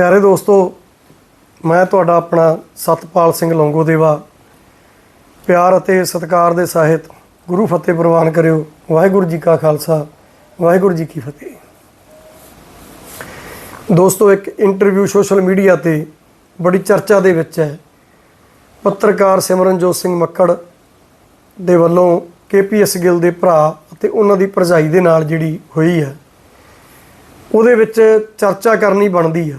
ਪਿਆਰੇ ਦੋਸਤੋ, ਮੈਂ ਤੁਹਾਡਾ ਆਪਣਾ ਸਤਪਾਲ ਸਿੰਘ ਲੌਂਗੋਦੇਵਾ ਪਿਆਰ ਅਤੇ ਸਤਿਕਾਰ ਦੇ ਸਾਹਿਤ ਗੁਰੂ ਫਤਿਹ ਪ੍ਰਵਾਨ ਕਰਿਓ। ਵਾਹਿਗੁਰੂ ਜੀ ਕਾ ਖਾਲਸਾ, ਵਾਹਿਗੁਰੂ ਜੀ ਕੀ ਫਤਿਹ। ਦੋਸਤੋ, ਇੱਕ ਇੰਟਰਵਿਊ ਸੋਸ਼ਲ ਮੀਡੀਆ ਤੇ ਬੜੀ ਚਰਚਾ ਦੇ ਵਿੱਚ ਹੈ। ਪੱਤਰਕਾਰ ਸਿਮਰਨਜੋਤ ਸਿੰਘ ਮੱਕੜ ਦੇ ਵੱਲੋਂ ਕੇਪੀਐਸ ਗਿੱਲ ਦੇ ਭਰਾ ਅਤੇ ਉਹਨਾਂ ਦੀ ਭਰਜਾਈ ਦੇ ਨਾਲ ਜਿਹੜੀ ਹੋਈ ਹੈ, ਉਹਦੇ ਵਿੱਚ ਚਰਚਾ ਕਰਨੀ ਬਣਦੀ ਆ।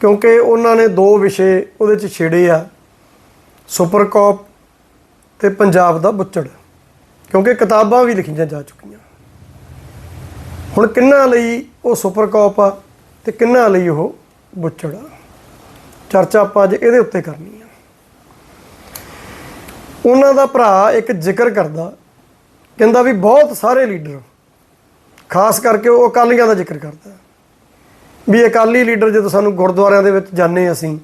ਕਿਉਂਕਿ ਉਹਨਾਂ ਨੇ ਦੋ ਵਿਸ਼ੇ ਉਹਦੇ 'ਚ ਛੇੜੇ ਆ ਸੁਪਰ ਕੌਪ ਤੇ ਪੰਜਾਬ ਦਾ ਬੁੱਚੜ, ਕਿਉਂਕਿ ਕਿਤਾਬਾਂ ਵੀ ਲਿਖੀਆਂ ਜਾ ਚੁੱਕੀਆਂ। ਹੁਣ ਕਿੰਨਾ ਲਈ ਉਹ ਸੁਪਰ ਕੌਪ ਆ ਤੇ ਕਿੰਨਾ ਲਈ ਉਹ ਬੁੱਚੜ ਆ? ਚਰਚਾ ਆਪਾਂ ਅੱਜ ਇਹਦੇ ਉੱਤੇ ਕਰਨੀ ਆ। ਉਹਨਾਂ ਦਾ ਭਰਾ ਇੱਕ ਜ਼ਿਕਰ ਕਰਦਾ, ਕਹਿੰਦਾ ਵੀ ਬਹੁਤ ਸਾਰੇ ਲੀਡਰ, ਖਾਸ ਕਰਕੇ ਉਹ ਅਕਾਲੀਆਂ ਦਾ ਜ਼ਿਕਰ ਕਰਦਾ। ਵੀ ਅਕਾਲੀ ਲੀਡਰ ਜਦੋਂ ਸਾਨੂੰ ਗੁਰਦੁਆਰਿਆਂ ਦੇ ਵਿੱਚ ਜਾਂਦੇ ਅਸੀਂ,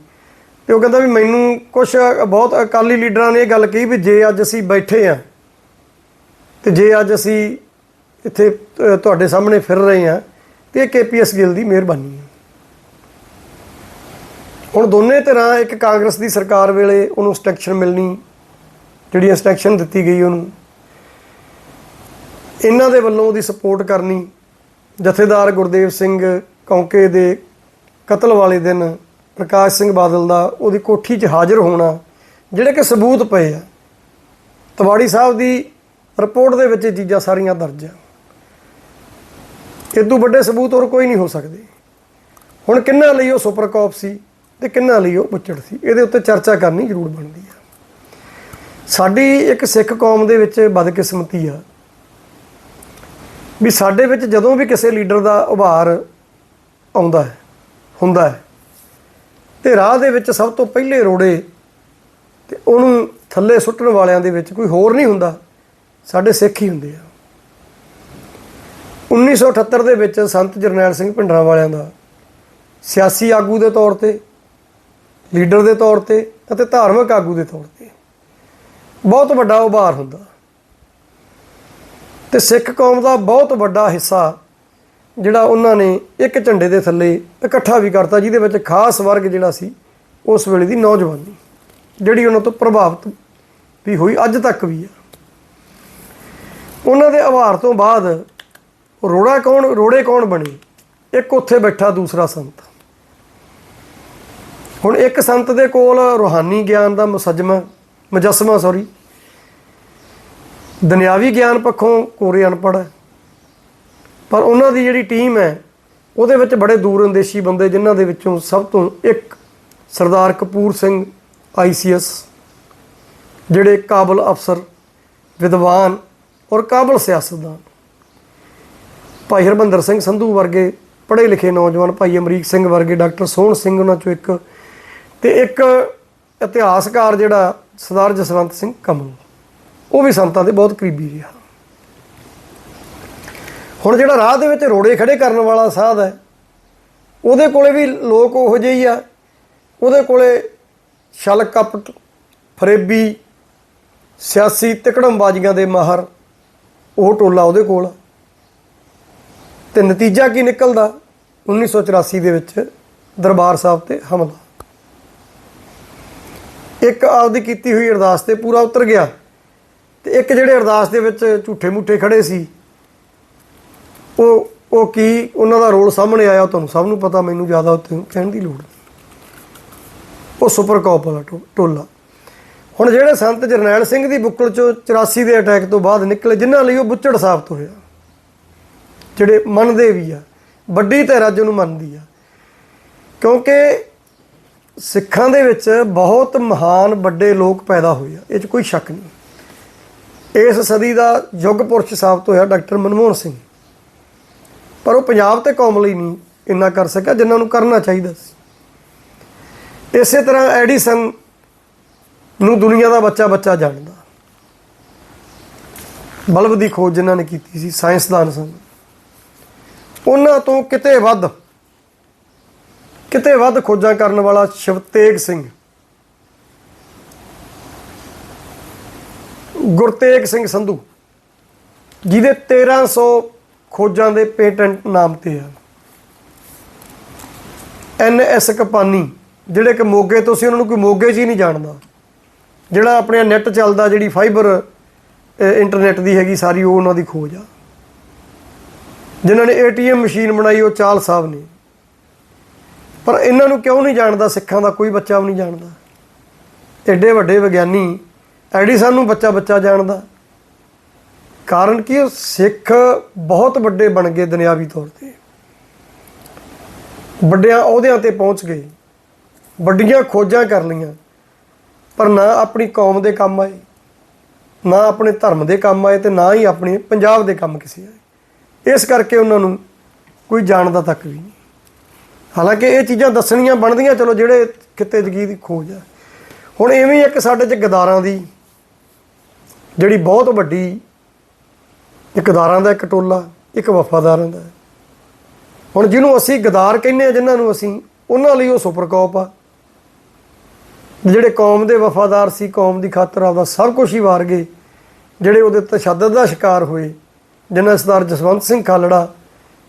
ਤੇ ਉਹ ਕਹਿੰਦਾ ਵੀ ਮੈਨੂੰ ਕੁਝ ਬਹੁਤ ਅਕਾਲੀ ਲੀਡਰਾਂ ਨੇ ਇਹ ਗੱਲ ਕਹੀ ਵੀ ਜੇ ਅੱਜ ਅਸੀਂ ਬੈਠੇ ਆ ਤੇ ਜੇ ਅੱਜ ਅਸੀਂ ਇੱਥੇ ਤੁਹਾਡੇ ਸਾਹਮਣੇ ਫਿਰ ਰਹੇ ਆ ਤੇ ਇਹ ਕੇਪੀਐਸ ਗਿੱਲ ਦੀ ਮਿਹਰਬਾਨੀ ਹੈ। ਹੁਣ ਦੋਨੇ ਤਰ੍ਹਾਂ ਇੱਕ ਕਾਂਗਰਸ ਦੀ ਸਰਕਾਰ ਵੇਲੇ ਉਹਨੂੰ ਸਟੈਕਸ਼ਨ ਮਿਲਣੀ, ਜਿਹੜੀ ਇੰਸਟਰਕਸ਼ਨ ਦਿੱਤੀ ਗਈ ਉਹਨੂੰ, ਇਹਨਾਂ ਦੇ ਵੱਲੋਂ ਉਹਦੀ ਸਪੋਰਟ ਕਰਨੀ, ਜਥੇਦਾਰ ਗੁਰਦੇਵ ਸਿੰਘ ਕੌਂਕੇ ਦੇ ਕਤਲ ਵਾਲੇ ਦਿਨ ਪ੍ਰਕਾਸ਼ ਸਿੰਘ ਬਾਦਲ ਦਾ ਉਹਦੀ ਕੋਠੀ 'ਚ ਹਾਜ਼ਰ ਹੋਣਾ, ਜਿਹੜੇ ਕਿ ਸਬੂਤ ਪਏ ਆ। ਤਵਾੜੀ ਸਾਹਿਬ ਦੀ ਰਿਪੋਰਟ ਦੇ ਵਿੱਚ ਇਹ ਚੀਜ਼ਾਂ ਸਾਰੀਆਂ ਦਰਜ ਆ। ਇਦੋਂ ਵੱਡੇ ਸਬੂਤ ਹੋਰ ਕੋਈ ਨਹੀਂ ਹੋ ਸਕਦੇ। ਹੁਣ ਕਿੰਨਾ ਲਈ ਉਹ ਸੁਪਰ ਕੌਪ ਸੀ ਤੇ ਕਿੰਨਾ ਲਈ ਉਹ ਬੁੱਚੜ ਸੀ, ਇਹਦੇ ਉੱਤੇ ਚਰਚਾ ਕਰਨੀ ਜ਼ਰੂਰ ਬਣਦੀ ਆ। ਸਾਡੀ ਇੱਕ ਸਿੱਖ ਕੌਮ ਦੇ ਵਿੱਚ ਬਦਕਿਸਮਤੀ ਆ ਵੀ ਸਾਡੇ ਵਿੱਚ ਜਦੋਂ ਵੀ ਕਿਸੇ ਲੀਡਰ ਦਾ ਉਭਾਰ ਆਉਂਦਾ ਹੈ, ਹੁੰਦਾ ਹੈ। ਤੇ ਰਾਹ ਦੇ ਵਿੱਚ ਸਭ ਤੋਂ ਪਹਿਲੇ ਰੋੜੇ ਤੇ ਉਹਨੂੰ ਥੱਲੇ ਸੁੱਟਣ ਵਾਲਿਆਂ ਦੇ ਵਿੱਚ ਕੋਈ ਹੋਰ ਨਹੀਂ ਹੁੰਦਾ, ਸਾਡੇ ਸਿੱਖ ਹੀ ਹੁੰਦੇ ਆ। 1978 ਦੇ ਵਿੱਚ ਸੰਤ ਜਰਨੈਲ ਸਿੰਘ ਭਿੰਡਰਾਂ ਵਾਲਿਆਂ ਦਾ ਸਿਆਸੀ ਆਗੂ ਦੇ ਤੌਰ ਤੇ, ਲੀਡਰ ਦੇ ਤੌਰ ਤੇ ਅਤੇ ਧਾਰਮਿਕ ਆਗੂ ਦੇ ਤੌਰ ਤੇ ਬਹੁਤ ਵੱਡਾ ਉਭਾਰ ਹੁੰਦਾ। ਤੇ ਸਿੱਖ ਕੌਮ ਦਾ ਬਹੁਤ ਵੱਡਾ ਹਿੱਸਾ ਜਿਹੜਾ ਉਹਨਾਂ ਨੇ ਇੱਕ ਝੰਡੇ ਦੇ ਥੱਲੇ ਇਕੱਠਾ ਵੀ ਕਰਤਾ, ਜਿਹਦੇ ਵਿੱਚ ਖਾਸ ਵਰਗ ਜਿਹੜਾ ਸੀ, ਉਸ ਵੇਲੇ ਦੀ ਨੌਜਵਾਨੀ, ਜਿਹੜੀ ਉਹਨਾਂ ਤੋਂ ਪ੍ਰਭਾਵਿਤ ਵੀ ਹੋਈ, ਅੱਜ ਤੱਕ ਵੀ ਆ। ਉਹਨਾਂ ਦੇ ਆਵਾਰ ਤੋਂ ਬਾਅਦ ਰੋੜਾ ਕੌਣ, ਰੋੜੇ ਕੌਣ ਬਣੇ? ਇੱਕ ਉੱਥੇ ਬੈਠਾ ਦੂਸਰਾ ਸੰਤ। ਹੁਣ ਇੱਕ ਸੰਤ ਦੇ ਕੋਲ ਰੋਹਾਨੀ ਗਿਆਨ ਦਾ ਮੁਸੱਜਮਾ, ਮੁਜੱਸਮਾ ਸੌਰੀ ਦੁਨਿਆਵੀ ਗਿਆਨ ਪੱਖੋਂ ਕੋਰੇ ਅਨਪੜ੍ਹ ਹੈ। ਪਰ ਉਹਨਾਂ ਦੀ ਜਿਹੜੀ ਟੀਮ ਹੈ, ਉਹਦੇ ਵਿੱਚ ਬੜੇ ਦੂਰ ਅੰਦੇਸ਼ੀ ਬੰਦੇ ਜਿਨ੍ਹਾਂ ਦੇ ਵਿੱਚੋਂ ਸਭ ਤੋਂ ਇੱਕ ਸਰਦਾਰ ਕਪੂਰ ਸਿੰਘ ਆਈਸੀਐਸ ਜਿਹੜੇ ਕਾਬਲ ਅਫਸਰ, ਵਿਦਵਾਨ ਔਰ ਕਾਬਲ ਸਿਆਸਤਦਾਨ। ਭਾਈ ਹਰਬੰਦਰ ਸਿੰਘ ਸੰਧੂ ਵਰਗੇ ਪੜ੍ਹੇ ਲਿਖੇ ਨੌਜਵਾਨ ਭਾਈ ਅਮਰੀਕ ਸਿੰਘ ਵਰਗੇ ਡਾਕਟਰ ਸੋਹਣ ਸਿੰਘ ਉਹਨਾਂ ਚੋਂ ਇੱਕ ਤੇ ਇੱਕ ਇਤਿਹਾਸਕਾਰ ਜਿਹੜਾ ਸਰਦਾਰ ਜਸਵੰਤ ਸਿੰਘ ਕਮਲ, ਉਹ ਵੀ ਸੰਤਾਂ ਦੇ ਬਹੁਤ ਕਰੀਬੀ ਰਿਹਾ। ਹੁਣ ਜਿਹੜਾ ਰਾਹ ਦੇ ਵਿੱਚ ਰੋੜੇ ਖੜੇ ਕਰਨ ਵਾਲਾ ਸਾਧ ਹੈ, ਉਹਦੇ ਕੋਲੇ ਵੀ ਲੋਕ ਉਹੋ ਜਿਹੇ ਹੀ ਆ। ਉਹਦੇ ਕੋਲੇ ਛਲ ਕਪਟ, ਫਰੇਬੀ, ਸਿਆਸੀ ਤਿਕੜਮਬਾਜ਼ੀਆਂ ਦੇ ਮਾਹਰ, ਉਹ ਟੋਲਾ ਉਹਦੇ ਕੋਲ ਆ। ਤੇ ਨਤੀਜਾ ਕੀ ਨਿਕਲਦਾ? 1984 ਦੇ ਵਿੱਚ ਦਰਬਾਰ ਸਾਹਿਬ ਤੇ ਹਮਲਾ। ਇੱਕ ਆਪਦੀ ਕੀਤੀ ਹੋਈ ਅਰਦਾਸ ਤੇ ਪੂਰਾ ਉਤਰ ਗਿਆ। ਤੇ ਇੱਕ ਜਿਹੜੇ ਅਰਦਾਸ ਦੇ ਵਿੱਚ ਝੂਠੇ ਮੂਠੇ ਖੜੇ ਸੀ ਉਹ ਉਹ ਕੀ, ਉਹਨਾਂ ਦਾ ਰੋਲ ਸਾਹਮਣੇ ਆਇਆ ਤੁਹਾਨੂੰ? ਸਭ ਨੂੰ ਪਤਾ, ਮੈਨੂੰ ਜ਼ਿਆਦਾ ਉੱਤੇ ਕਹਿਣ ਦੀ ਲੋੜ ਨਹੀਂ। ਉਹ ਸੁਪਰ ਕੌਪ ਵਾਲਾ ਟੋ- ਟੋਲਾ। ਹੁਣ ਜਿਹੜੇ ਸੰਤ ਜਰਨੈਲ ਸਿੰਘ ਦੀ ਬੁੱਕਲ ਚੋਂ 84 ਦੇ ਅਟੈਕ ਤੋਂ ਬਾਅਦ ਨਿਕਲੇ, ਜਿਨ੍ਹਾਂ ਲਈ ਉਹ ਬੁੱਚੜ ਸਾਬਤ ਹੋਇਆ। ਜਿਹੜੇ ਮੰਨਦੇ ਵੀ ਆ, ਵੱਡੀ ਧਿਰ ਅੱਜ ਉਹਨੂੰ ਮੰਨਦੀ ਆ। ਕਿਉਂਕਿ ਸਿੱਖਾਂ ਦੇ ਵਿੱਚ ਬਹੁਤ ਮਹਾਨ ਵੱਡੇ ਲੋਕ ਪੈਦਾ ਹੋਏ ਆ, ਇਹ 'ਚ ਕੋਈ ਸ਼ੱਕ ਨਹੀਂ। ਇਸ ਸਦੀ ਦਾ ਯੁੱਗ ਪੁਰਸ਼ ਸਾਬਤ ਹੋਇਆ ਡਾਕਟਰ ਮਨਮੋਹਨ ਸਿੰਘ। ਪਰ ਉਹ ਪੰਜਾਬ ਤੇ ਕੌਮ ਲਈ ਨਹੀਂ ਇੰਨਾ ਕਰ ਸਕਿਆ ਜਿੰਨਾ ਨੂੰ ਕਰਨਾ ਚਾਹੀਦਾ ਸੀ। ਇਸੇ ਤਰ੍ਹਾਂ ਐਡੀਸਨ ਨੂੰ ਦੁਨੀਆ ਦਾ ਬੱਚਾ ਬੱਚਾ ਜਾਣਦਾ। ਬਲਬ ਦੀ ਖੋਜ ਜਿਨ੍ਹਾਂ ਨੇ ਕੀਤੀ ਸੀ, ਸਾਇੰਸਦਾਨ ਸਨ। ਉਹਨਾਂ ਤੋਂ ਕਿਤੇ ਵੱਧ ਕਿਤੇ ਵੱਧ ਖੋਜਾਂ ਕਰਨ ਵਾਲਾ ਸ਼ਿਵਤੇਗ ਸਿੰਘ। ਗੁਰਤੇਗ ਸਿੰਘ ਸੰਧੂ, ਜਿਹਦੇ 1300 ਖੋਜਾਂ ਦੇ ਪੇਟੈਂਟ ਨਾਮ ਤੇ ਆ। ਐਨ ਐਸ ਕਪਾਨੀ, ਜਿਹੜੇ ਕਿ ਮੋਗੇ ਤੋਂ ਸੀ, ਉਹਨਾਂ ਨੂੰ ਕੋਈ ਮੋਗੇ 'ਚ ਹੀ ਨਹੀਂ ਜਾਣਦਾ। ਜਿਹੜਾ ਆਪਣੇ ਨੈਟ ਚੱਲਦਾ, ਜਿਹੜੀ ਫਾਈਬਰ ਇੰਟਰਨੈਟ ਦੀ ਹੈਗੀ ਸਾਰੀ, ਉਹ ਉਹਨਾਂ ਦੀ ਖੋਜ ਆ। ਜਿਨ੍ਹਾਂ ਨੇ ਏਟੀਐਮ ਮਸ਼ੀਨ ਬਣਾਈ, ਉਹ ਚਾਲ ਸਾਹਿਬ ਨੇ। ਪਰ ਇਹਨਾਂ ਨੂੰ ਕਿਉਂ ਨਹੀਂ ਜਾਣਦਾ, ਸਿੱਖਾਂ ਦਾ ਕੋਈ ਬੱਚਾ ਵੀ ਨਹੀਂ ਜਾਣਦਾ। ਐਡੇ ਵੱਡੇ ਵਿਗਿਆਨੀ ਐਡੀਸਨ ਨੂੰ ਬੱਚਾ ਬੱਚਾ ਜਾਣਦਾ। ਕਾਰਨ ਕੀ ਉਹ ਸਿੱਖ ਬਹੁਤ ਵੱਡੇ ਬਣ ਗਏ ਦੁਨਿਆਵੀ ਤੌਰ ਤੇ। ਵੱਡਿਆਂ ਅਹੁਦਿਆਂ ਤੇ ਪਹੁੰਚ ਗਏ। ਵੱਡੀਆਂ ਖੋਜਾਂ ਕਰ ਲਈਆਂ। ਪਰ ਨਾ ਆਪਣੀ ਕੌਮ ਦੇ ਕੰਮ ਆਏ, ਨਾ ਆਪਣੇ ਧਰਮ ਦੇ ਕੰਮ ਆਏ ਤੇ ਨਾ ਹੀ ਆਪਣੇ ਪੰਜਾਬ ਦੇ ਕੰਮ ਕਿਸੇ ਆਏ। ਇਸ ਕਰਕੇ ਉਹਨਾਂ ਨੂੰ ਕੋਈ ਜਾਣਦਾ ਤੱਕ ਵੀ ਨਹੀਂ। ਹਾਲਾਂਕਿ ਇਹ ਚੀਜ਼ਾਂ ਦੱਸਣੀਆਂ ਬਣਦੀਆਂ, ਚਲੋ ਜਿਹੜੇ ਕਿਤੇ ਜਗੀ ਦੀ ਖੋਜ ਆ। ਹੁਣ ਐਵੇਂ ਇੱਕ ਸਾਡੇ ਚ ਗਦਾਰਾਂ ਦੀ, ਜਿਹੜੀ ਬਹੁਤ ਵੱਡੀ ਇੱਕ ਗਦਾਰਾਂ ਦਾ ਇੱਕ ਟੋਲਾ, ਇੱਕ ਵਫਾਦਾਰਾਂ ਦਾ। ਹੁਣ ਜਿਹਨੂੰ ਅਸੀਂ ਗਦਾਰ ਕਹਿੰਦੇ ਆ, ਜਿਨ੍ਹਾਂ ਨੂੰ ਅਸੀਂ, ਉਹਨਾਂ ਲਈ ਉਹ ਸੁਪਰਕੌਪ ਆ। ਜਿਹੜੇ ਕੌਮ ਦੇ ਵਫਾਦਾਰ ਸੀ, ਕੌਮ ਦੀ ਖਾਤਰ ਆਪਦਾ ਸਭ ਕੁਝ ਹੀ ਵਾਰ ਗਏ, ਜਿਹੜੇ ਉਹਦੇ ਤਸ਼ੱਦਦ ਦਾ ਸ਼ਿਕਾਰ ਹੋਏ, ਜਿਨ੍ਹਾਂ ਸਰਦਾਰ ਜਸਵੰਤ ਸਿੰਘ ਖਾਲੜਾ,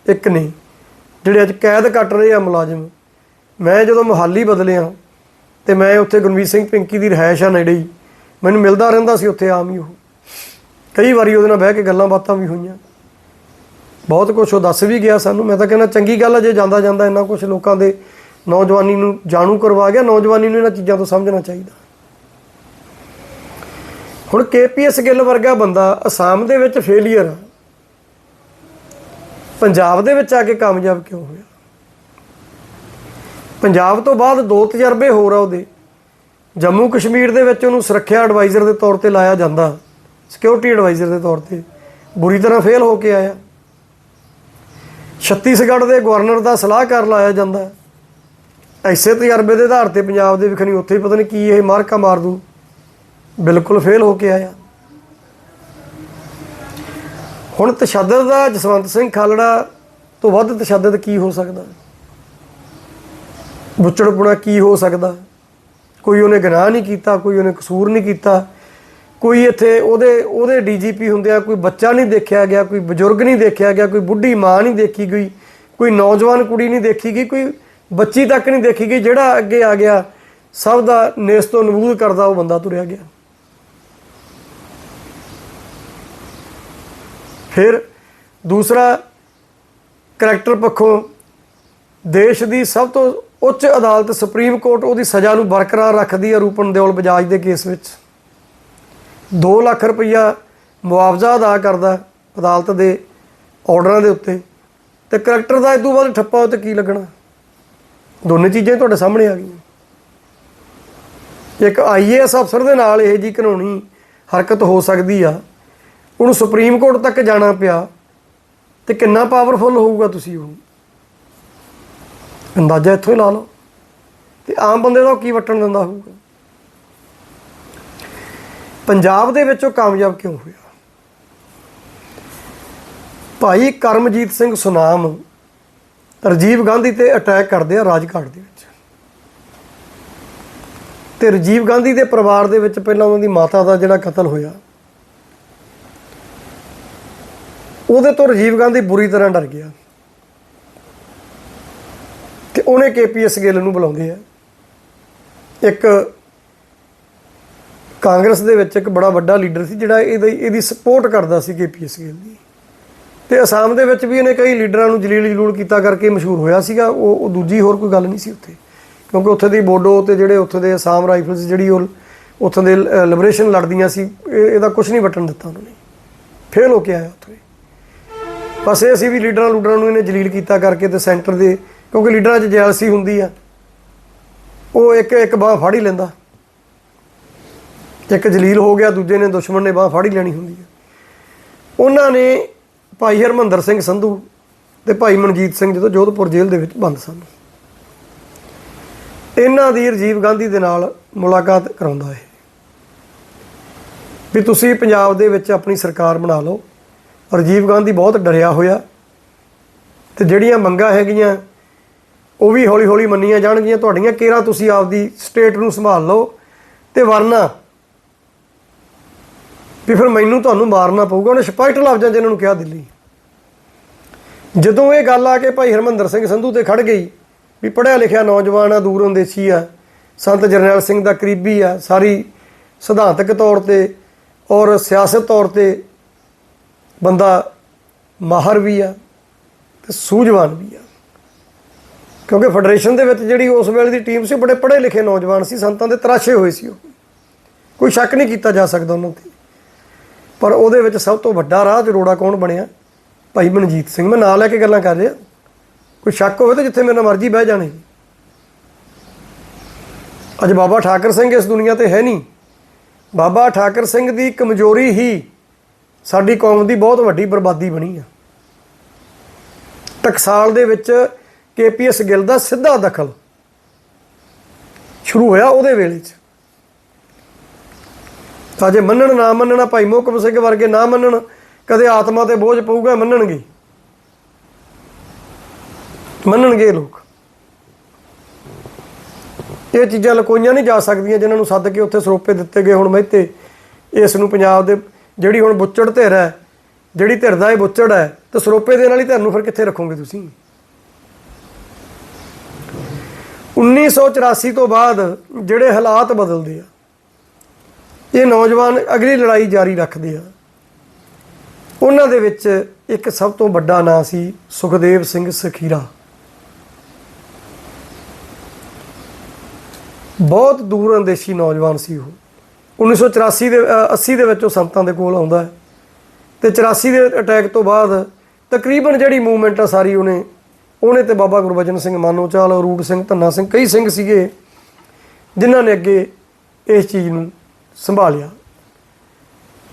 ਇੱਕ ਨੇ, ਜਿਹੜੇ ਅੱਜ ਕੈਦ ਕੱਟ ਰਹੇ ਆ ਮੁਲਾਜ਼ਮ। ਮੈਂ ਜਦੋਂ ਮੁਹਾਲੀ ਬਦਲਿਆ, ਤੇ ਮੈਂ ਉੱਥੇ ਗੁਰਮੀਤ ਸਿੰਘ ਪਿੰਕੀ ਦੀ ਰਿਹਾਇਸ਼ ਆ ਨੇੜੇ ਹੀ, ਮੈਨੂੰ ਮਿਲਦਾ ਰਹਿੰਦਾ ਸੀ ਉੱਥੇ ਆਮ ਹੀ ਉਹ। ਕਈ ਵਾਰੀ ਉਹਦੇ ਨਾਲ ਬਹਿ ਕੇ ਗੱਲਾਂ ਬਾਤਾਂ ਵੀ ਹੋਈਆਂ। ਬਹੁਤ ਕੁਝ ਉਹ ਦੱਸ ਵੀ ਗਿਆ ਸਾਨੂੰ। ਮੈਂ ਤਾਂ ਕਹਿੰਦਾ ਚੰਗੀ ਗੱਲ ਹੈ ਜੇ ਜਾਂਦਾ ਜਾਂਦਾ ਇੰਨਾ ਕੁਝ ਲੋਕਾਂ ਦੇ ਨੌਜਵਾਨੀ ਨੂੰ ਜਾਣੂ ਕਰਵਾ ਗਿਆ, ਨੌਜਵਾਨੀ ਨੂੰ ਇਹਨਾਂ ਚੀਜ਼ਾਂ ਤੋਂ ਸਮਝਣਾ ਚਾਹੀਦਾ। ਹੁਣ ਕੇਪੀਐਸ ਗਿੱਲ ਵਰਗਾ ਬੰਦਾ ਅਸਾਮ ਦੇ ਵਿੱਚ ਫੇਲੀਅਰ ਆ। ਪੰਜਾਬ ਦੇ ਵਿੱਚ ਆ ਕੇ ਕਾਮਯਾਬ ਕਿਉਂ ਹੋਇਆ? ਪੰਜਾਬ ਤੋਂ ਬਾਅਦ ਦੋ ਤਜਰਬੇ ਹੋਰ ਆ ਉਹਦੇ। ਜੰਮੂ ਕਸ਼ਮੀਰ ਦੇ ਵਿੱਚ ਉਹਨੂੰ ਸੁਰੱਖਿਆ ਐਡਵਾਈਜ਼ਰ ਦੇ ਤੌਰ ਤੇ ਲਾਇਆ ਜਾਂਦਾ। ਸਿਕਿਉਰਿਟੀ ਐਡਵਾਈਜ਼ਰ ਦੇ ਤੌਰ ਤੇ ਬੁਰੀ ਤਰ੍ਹਾਂ ਫੇਲ ਹੋ ਕੇ ਆਇਆ। ਛੱਤੀਸਗੜ੍ਹ ਦੇ ਗਵਰਨਰ ਦਾ ਸਲਾਹਕਾਰ ਲਾਇਆ ਜਾਂਦਾ ਐਸੇ ਤਜਰਬੇ ਦੇ ਆਧਾਰ ਤੇ ਪੰਜਾਬ ਦੇ ਵਿਖਣੀ ਉੱਥੇ ਹੀ ਪਤਾ ਨਹੀਂ ਕੀ ਇਹ ਮਾਰਕਾ ਮਾਰ ਦੂ। ਬਿਲਕੁਲ ਫੇਲ ਹੋ ਕੇ ਆਇਆ। ਹੁਣ ਤਸ਼ੱਦਦ ਦਾ ਜਸਵੰਤ ਸਿੰਘ ਖਾਲੜਾ ਤੋਂ ਵੱਧ ਤਸ਼ੱਦਦ ਕੀ ਹੋ ਸਕਦਾ ਬੁੱਚੜਪੁਣਾ ਕੀ ਹੋ ਸਕਦਾ ਕੋਈ ਉਹਨੇ ਗੁਨਾਹ ਨਹੀਂ ਕੀਤਾ, ਕੋਈ ਉਹਨੇ ਕਸੂਰ ਨਹੀਂ ਕੀਤਾ। ਕੋਈ ਇੱਥੇ ਉਹਦੇ ਉਹਦੇ ਡੀਜੀਪੀ ਹੁੰਦਿਆਂ ਕੋਈ ਬੱਚਾ ਨਹੀਂ ਦੇਖਿਆ ਗਿਆ, ਕੋਈ ਬਜ਼ੁਰਗ ਨਹੀਂ ਦੇਖਿਆ ਗਿਆ, ਕੋਈ ਬੁੱਢੀ ਮਾਂ ਨਹੀਂ ਦੇਖੀ ਗਈ, ਕੋਈ ਨੌਜਵਾਨ ਕੁੜੀ ਨਹੀਂ ਦੇਖੀ ਗਈ, ਕੋਈ ਬੱਚੀ ਤੱਕ ਨਹੀਂ ਦੇਖੀ ਗਈ, ਜਿਹੜਾ ਅੱਗੇ ਆ ਗਿਆ, ਸਭ ਦਾ ਨੇਸ ਤੋਂ ਨਬੂਦ ਕਰਦਾ ਉਹ ਬੰਦਾ ਤੁਰਿਆ ਗਿਆ। ਫਿਰ ਦੂਸਰਾ ਕਰੈਕਟਰ ਪੱਖੋਂ ਦੇਸ਼ ਦੀ ਸਭ ਤੋਂ ਉੱਚ ਅਦਾਲਤ ਸੁਪਰੀਮ ਕੋਰਟ ਉਹਦੀ ਸਜ਼ਾ ਨੂੰ ਬਰਕਰਾਰ ਰੱਖਦੀ ਹੈ ਰੂਪਨ ਦਿਓਲ ਬਜਾਜ ਦੇ ਕੇਸ ਵਿੱਚ। 2 ਲੱਖ ਰੁਪਈਆ ਮੁਆਵਜ਼ਾ ਅਦਾ ਕਰਦਾ ਅਦਾਲਤ ਦੇ ਆਰਡਰਾਂ ਦੇ ਉੱਤੇ। ਤੇ ਕਰੈਕਟਰ ਦਾ ਇਦੋਂ ਬਾਅਦ ਠੱਪਾ ਉੱਤੇ ਕੀ ਲੱਗਣਾ? ਦੋਨੇ ਚੀਜ਼ਾਂ ਹੀ ਤੁਹਾਡੇ ਸਾਹਮਣੇ ਆ ਗਈਆਂ। ਇੱਕ ਆਈਏਐਸ ਅਫਸਰ ਦੇ ਨਾਲ ਇਹ ਜੀ ਕਾਨੂੰਨੀ ਹਰਕਤ ਹੋ ਸਕਦੀ ਆ। ਉਹਨੂੰ ਸੁਪਰੀਮ ਕੋਰਟ ਤੱਕ ਜਾਣਾ ਪਿਆ। ਤੇ ਕਿੰਨਾ ਪਾਵਰਫੁਲ ਹੋਊਗਾ ਤੁਸੀਂ ਉਹ? ਅੰਦਾਜ਼ਾ ਇੱਥੋਂ ਹੀ ਲਾ ਲਓ। ਤੇ ਆਮ ਬੰਦੇ ਦਾ ਉਹ ਕੀ ਵਟਣ ਦਿੰਦਾ ਹੋਊਗਾ? ਪੰਜਾਬ ਦੇ ਵਿੱਚ ਉਹ ਕਾਮਯਾਬ ਕਿਉਂ ਹੋਇਆ? ਭਾਈ ਕਰਮਜੀਤ ਸਿੰਘ ਸੁਨਾਮ ਰਾਜੀਵ ਗਾਂਧੀ ਤੇ ਅਟੈਕ ਕਰਦੇ ਆ ਰਾਜਘਾਟ ਦੇ ਵਿੱਚ। ਤੇ ਰਾਜੀਵ ਗਾਂਧੀ ਦੇ ਪਰਿਵਾਰ ਦੇ ਵਿੱਚ ਪਹਿਲਾਂ ਉਹਨਾਂ ਦੀ ਮਾਤਾ ਦਾ ਜਿਹੜਾ ਕਤਲ ਹੋਇਆ, ਉਹਦੇ ਤੋਂ ਰਾਜੀਵ ਗਾਂਧੀ ਬੁਰੀ ਤਰ੍ਹਾਂ ਡਰ ਗਿਆ। ਤੇ ਉਹਨੇ ਕੇਪੀਐਸ ਗਿੱਲ ਨੂੰ ਬੁਲਾਉਂਦੇ ਆ। ਇੱਕ ਕਾਂਗਰਸ ਦੇ ਵਿੱਚ ਇੱਕ ਬੜਾ ਵੱਡਾ ਲੀਡਰ ਸੀ ਜਿਹੜਾ ਇਹਦੀ ਇਹਦੀ ਸਪੋਰਟ ਕਰਦਾ ਸੀ ਕੇਪੀਐਸ ਗਿੱਲ ਦੀ। ਤੇ ਅਸਾਮ ਦੇ ਵਿੱਚ ਵੀ ਇਹਨੇ ਕਈ ਲੀਡਰਾਂ ਨੂੰ ਜਲੀਲ ਜਲੂਲ ਕੀਤਾ ਕਰਕੇ ਮਸ਼ਹੂਰ ਹੋਇਆ ਸੀਗਾ। ਉਹ ਉਹ ਦੂਜੀ ਹੋਰ ਕੋਈ ਗੱਲ ਨਹੀਂ ਸੀ ਉੱਥੇ। ਕਿਉਂਕਿ ਉੱਥੇ ਦੀ ਬੋਡੋ ਤੇ ਜਿਹੜੇ ਉੱਥੇ ਦੇ ਅਸਾਮ ਰਾਈਫਲਸ ਜਿਹੜੀ ਉਹ ਉੱਥੋਂ ਦੇ ਲਿਬਰੇਸ਼ਨ ਲੜਦੀਆਂ ਸੀ, ਇਹ- ਇਹਦਾ ਕੁਝ ਨਹੀਂ ਵਟਣ ਦਿੱਤਾ ਉਹਨਾਂ। ਨੇ ਫੇਲ ਹੋ ਕੇ ਆਇਆ ਉੱਥੇ। ਬਸ ਇਹ ਸੀ ਵੀ ਲੀਡਰਾਂ ਲੂਡਰਾਂ ਨੂੰ ਇਹਨੇ ਜਲੀਲ ਕੀਤਾ ਕਰਕੇ ਤੇ ਸੈਂਟਰ ਦੇ ਕਿਉਂਕਿ ਲੀਡਰਾਂ 'ਚ ਜੈਲਸੀ ਹੁੰਦੀ ਆ। ਉਹ ਇੱਕ ਇੱਕ ਬਾਹ ਫੜ ਹੀ ਲੈਂਦਾ। ਇੱਕ ਜਲੀਲ ਹੋ ਗਿਆ, ਦੂਜੇ ਨੇ ਦੁਸ਼ਮਣ ਨੇ ਬਾਹ ਫਾੜੀ ਲੈਣੀ ਹੁੰਦੀ ਹੈ। ਉਹਨਾਂ ਨੇ ਭਾਈ ਹਰਮੰਦਰ ਸਿੰਘ ਸੰਧੂ ਤੇ ਭਾਈ ਮਨਜੀਤ ਸਿੰਘ ਜਦੋਂ ਜੋਧਪੁਰ ਜੇਲ੍ਹ ਦੇ ਵਿੱਚ ਬੰਦ ਸਨ। ਇਹਨਾਂ ਦੀ ਰਾਜੀਵ ਗਾਂਧੀ ਦੇ ਨਾਲ ਮੁਲਾਕਾਤ ਕਰਾਉਂਦਾ ਹੈ ਵੀ ਤੁਸੀਂ ਪੰਜਾਬ ਦੇ ਵਿੱਚ ਆਪਣੀ ਸਰਕਾਰ ਬਣਾ ਲਓ। ਰਾਜੀਵ ਗਾਂਧੀ ਬਹੁਤ ਡਰਿਆ ਹੋਇਆ। ਤੇ ਜਿਹੜੀਆਂ ਮੰਗਾਂ ਹੈਗੀਆਂ, ਉਹ ਵੀ ਹੌਲੀ ਹੌਲੀ ਮੰਨੀਆਂ ਜਾਣਗੀਆਂ। ਤੁਹਾਡੀਆਂ ਕੇਰਾ ਤੁਸੀਂ ਆਪਦੀ ਸਟੇਟ ਨੂੰ ਸੰਭਾਲ ਲਓ ਤੇ ਵਰਨਾ ਵੀ ਫਿਰ ਮੈਨੂੰ ਤੁਹਾਨੂੰ ਮਾਰਨਾ ਪਊਗਾ। ਉਹਨੇ ਸਪਸ਼ਟ ਲਫ਼ਜ਼ਾਂ 'ਚ ਇਹਨਾਂ ਨੂੰ ਕਿਹਾ ਦਿੱਲੀ। ਜਦੋਂ ਇਹ ਗੱਲ ਆ ਕੇ ਭਾਈ ਹਰਮੰਦਰ ਸਿੰਘ ਸੰਧੂ ਤੇ ਖੜ ਗਈ, ਵੀ ਪੜ੍ਹਿਆ ਲਿਖਿਆ ਨੌਜਵਾਨ ਆ, ਦੂਰ ਅੰਦੇਸ਼ੀ ਆ, ਸੰਤ ਜਰਨੈਲ ਸਿੰਘ ਦਾ ਕਰੀਬੀ ਆ, ਸਾਰੀ ਸਿਧਾਂਤਕ ਤੌਰ ਤੇ ਔਰ ਸਿਆਸਤ ਤੌਰ ਤੇ ਬੰਦਾ ਮਾਹਰ ਵੀ ਆ ਤੇ ਸੂਝਵਾਨ ਵੀ ਆ। ਕਿਉਂਕਿ ਫੈਡਰੇਸ਼ਨ ਦੇ ਵਿੱਚ ਜਿਹੜੀ ਉਸ ਵੇਲੇ ਦੀ ਟੀਮ ਸੀ ਬੜੇ ਪੜ੍ਹੇ ਲਿਖੇ ਨੌਜਵਾਨ ਸੀ, ਸੰਤਾਂ ਦੇ ਤਰਾਸ਼ੇ ਹੋਏ ਸੀ ਉਹ। ਕੋਈ ਸ਼ੱਕ ਨਹੀਂ ਕੀਤਾ ਜਾ ਸਕਦਾ ਉਹਨਾਂ ਤੇ। ਪਰ ਉਹਦੇ ਵਿੱਚ ਸਭ ਤੋਂ ਵੱਡਾ ਰਾਹ ਰੋੜਾ ਕੌਣ ਬਣਿਆ? ਭਾਈ ਮਨਜੀਤ ਸਿੰਘ। ਮੈਂ ਨਾਂ ਲੈ ਕੇ ਗੱਲਾਂ ਕਰ ਰਿਹਾ। ਕੋਈ ਸ਼ੱਕ ਹੋਵੇ ਤਾਂ ਜਿੱਥੇ ਮੇਰੇ ਨਾਲ ਮਰਜ਼ੀ ਬਹਿ ਜਾਣੇ। ਅੱਜ ਬਾਬਾ ਠਾਕਰ ਸਿੰਘ ਇਸ ਦੁਨੀਆ ਤੇ ਹੈ ਨਹੀਂ। ਬਾਬਾ ਠਾਕਰ ਸਿੰਘ ਦੀ ਕਮਜ਼ੋਰੀ ਹੀ ਸਾਡੀ ਕੌਮ ਦੀ ਬਹੁਤ ਵੱਡੀ ਬਰਬਾਦੀ ਬਣੀ ਆ। ਟਕਸਾਲ ਦੇ ਵਿੱਚ ਕੇਪੀਐਸ ਗਿੱਲ ਦਾ ਸਿੱਧਾ ਦਖਲ ਸ਼ੁਰੂ ਹੋਇਆ ਉਹਦੇ ਵੇਲੇ 'ਚ। ਤਾਂ ਜੇ ਮੰਨਣ ਨਾ ਮੰਨਣਾ ਭਾਈ ਮੋਹਕਮ ਸਿੰਘ ਵਰਗੇ ਨਾ ਮੰਨਣ, ਕਦੇ ਆਤਮਾ ਤੇ ਬੋਝ ਪਊਗਾ, ਮੰਨਣਗੇ। ਮੰਨਣਗੇ ਲੋਕ। ਇਹ ਚੀਜ਼ਾਂ ਲਕੋਈਆਂ ਨਹੀਂ ਜਾ ਸਕਦੀਆਂ ਜਿਨ੍ਹਾਂ ਨੂੰ ਸੱਦ ਕੇ ਉੱਥੇ ਸਰੋਪੇ ਦਿੱਤੇ ਗਏ ਹੁਣ ਮਹਿਤੇ। ਇਸ ਨੂੰ ਪੰਜਾਬ ਦੇ ਜਿਹੜੀ ਹੁਣ ਬੁੱਚੜ ਧਿਰ ਹੈ, ਜਿਹੜੀ ਧਿਰ ਦਾ ਇਹ ਬੁੱਚੜ ਹੈ, ਤੇ ਸਰੋਪੇ ਦੇ ਨਾਲ ਹੀ ਧਿਰ ਨੂੰ ਫਿਰ ਕਿੱਥੇ ਰੱਖੋਗੇ ਤੁਸੀਂ? 1984 ਤੋਂ ਬਾਅਦ ਜਿਹੜੇ ਹਾਲਾਤ ਬਦਲਦੇ ਆ ਇਹ ਨੌਜਵਾਨ ਅਗਲੀ ਲੜਾਈ ਜਾਰੀ ਰੱਖਦੇ ਆ। ਉਹਨਾਂ ਦੇ ਵਿੱਚ ਇੱਕ ਸਭ ਤੋਂ ਵੱਡਾ ਨਾਂ ਸੀ ਸੁਖਦੇਵ ਸਿੰਘ ਸਖੀਰਾ। ਬਹੁਤ ਦੂਰ ਅੰਦੇਸ਼ੀ ਨੌਜਵਾਨ ਸੀ ਉਹ। 1984 ਦੇ ਅ, 80 ਦੇ ਵਿੱਚ ਉਹ ਸੰਤਾਂ ਦੇ ਕੋਲ ਆਉਂਦਾ ਹੈ। ਤੇ 84 ਦੇ ਅਟੈਕ ਤੋਂ ਬਾਅਦ ਤਕਰੀਬਨ ਜਿਹੜੀ ਮੂਵਮੈਂਟ ਆ ਸਾਰੀ ਉਹਨੇ ਉਹਨੇ ਤੇ ਬਾਬਾ ਗੁਰਬਚਨ ਸਿੰਘ ਮਾਨੋਚਾਲ ਰੂਪ ਸਿੰਘ ਧੰਨਾ ਸਿੰਘ ਕਈ ਸਿੰਘ ਸੀਗੇ ਜਿਨ੍ਹਾਂ ਨੇ ਅੱਗੇ ਇਸ ਚੀਜ਼ ਨੂੰ ਸੰਭਾਲਿਆ।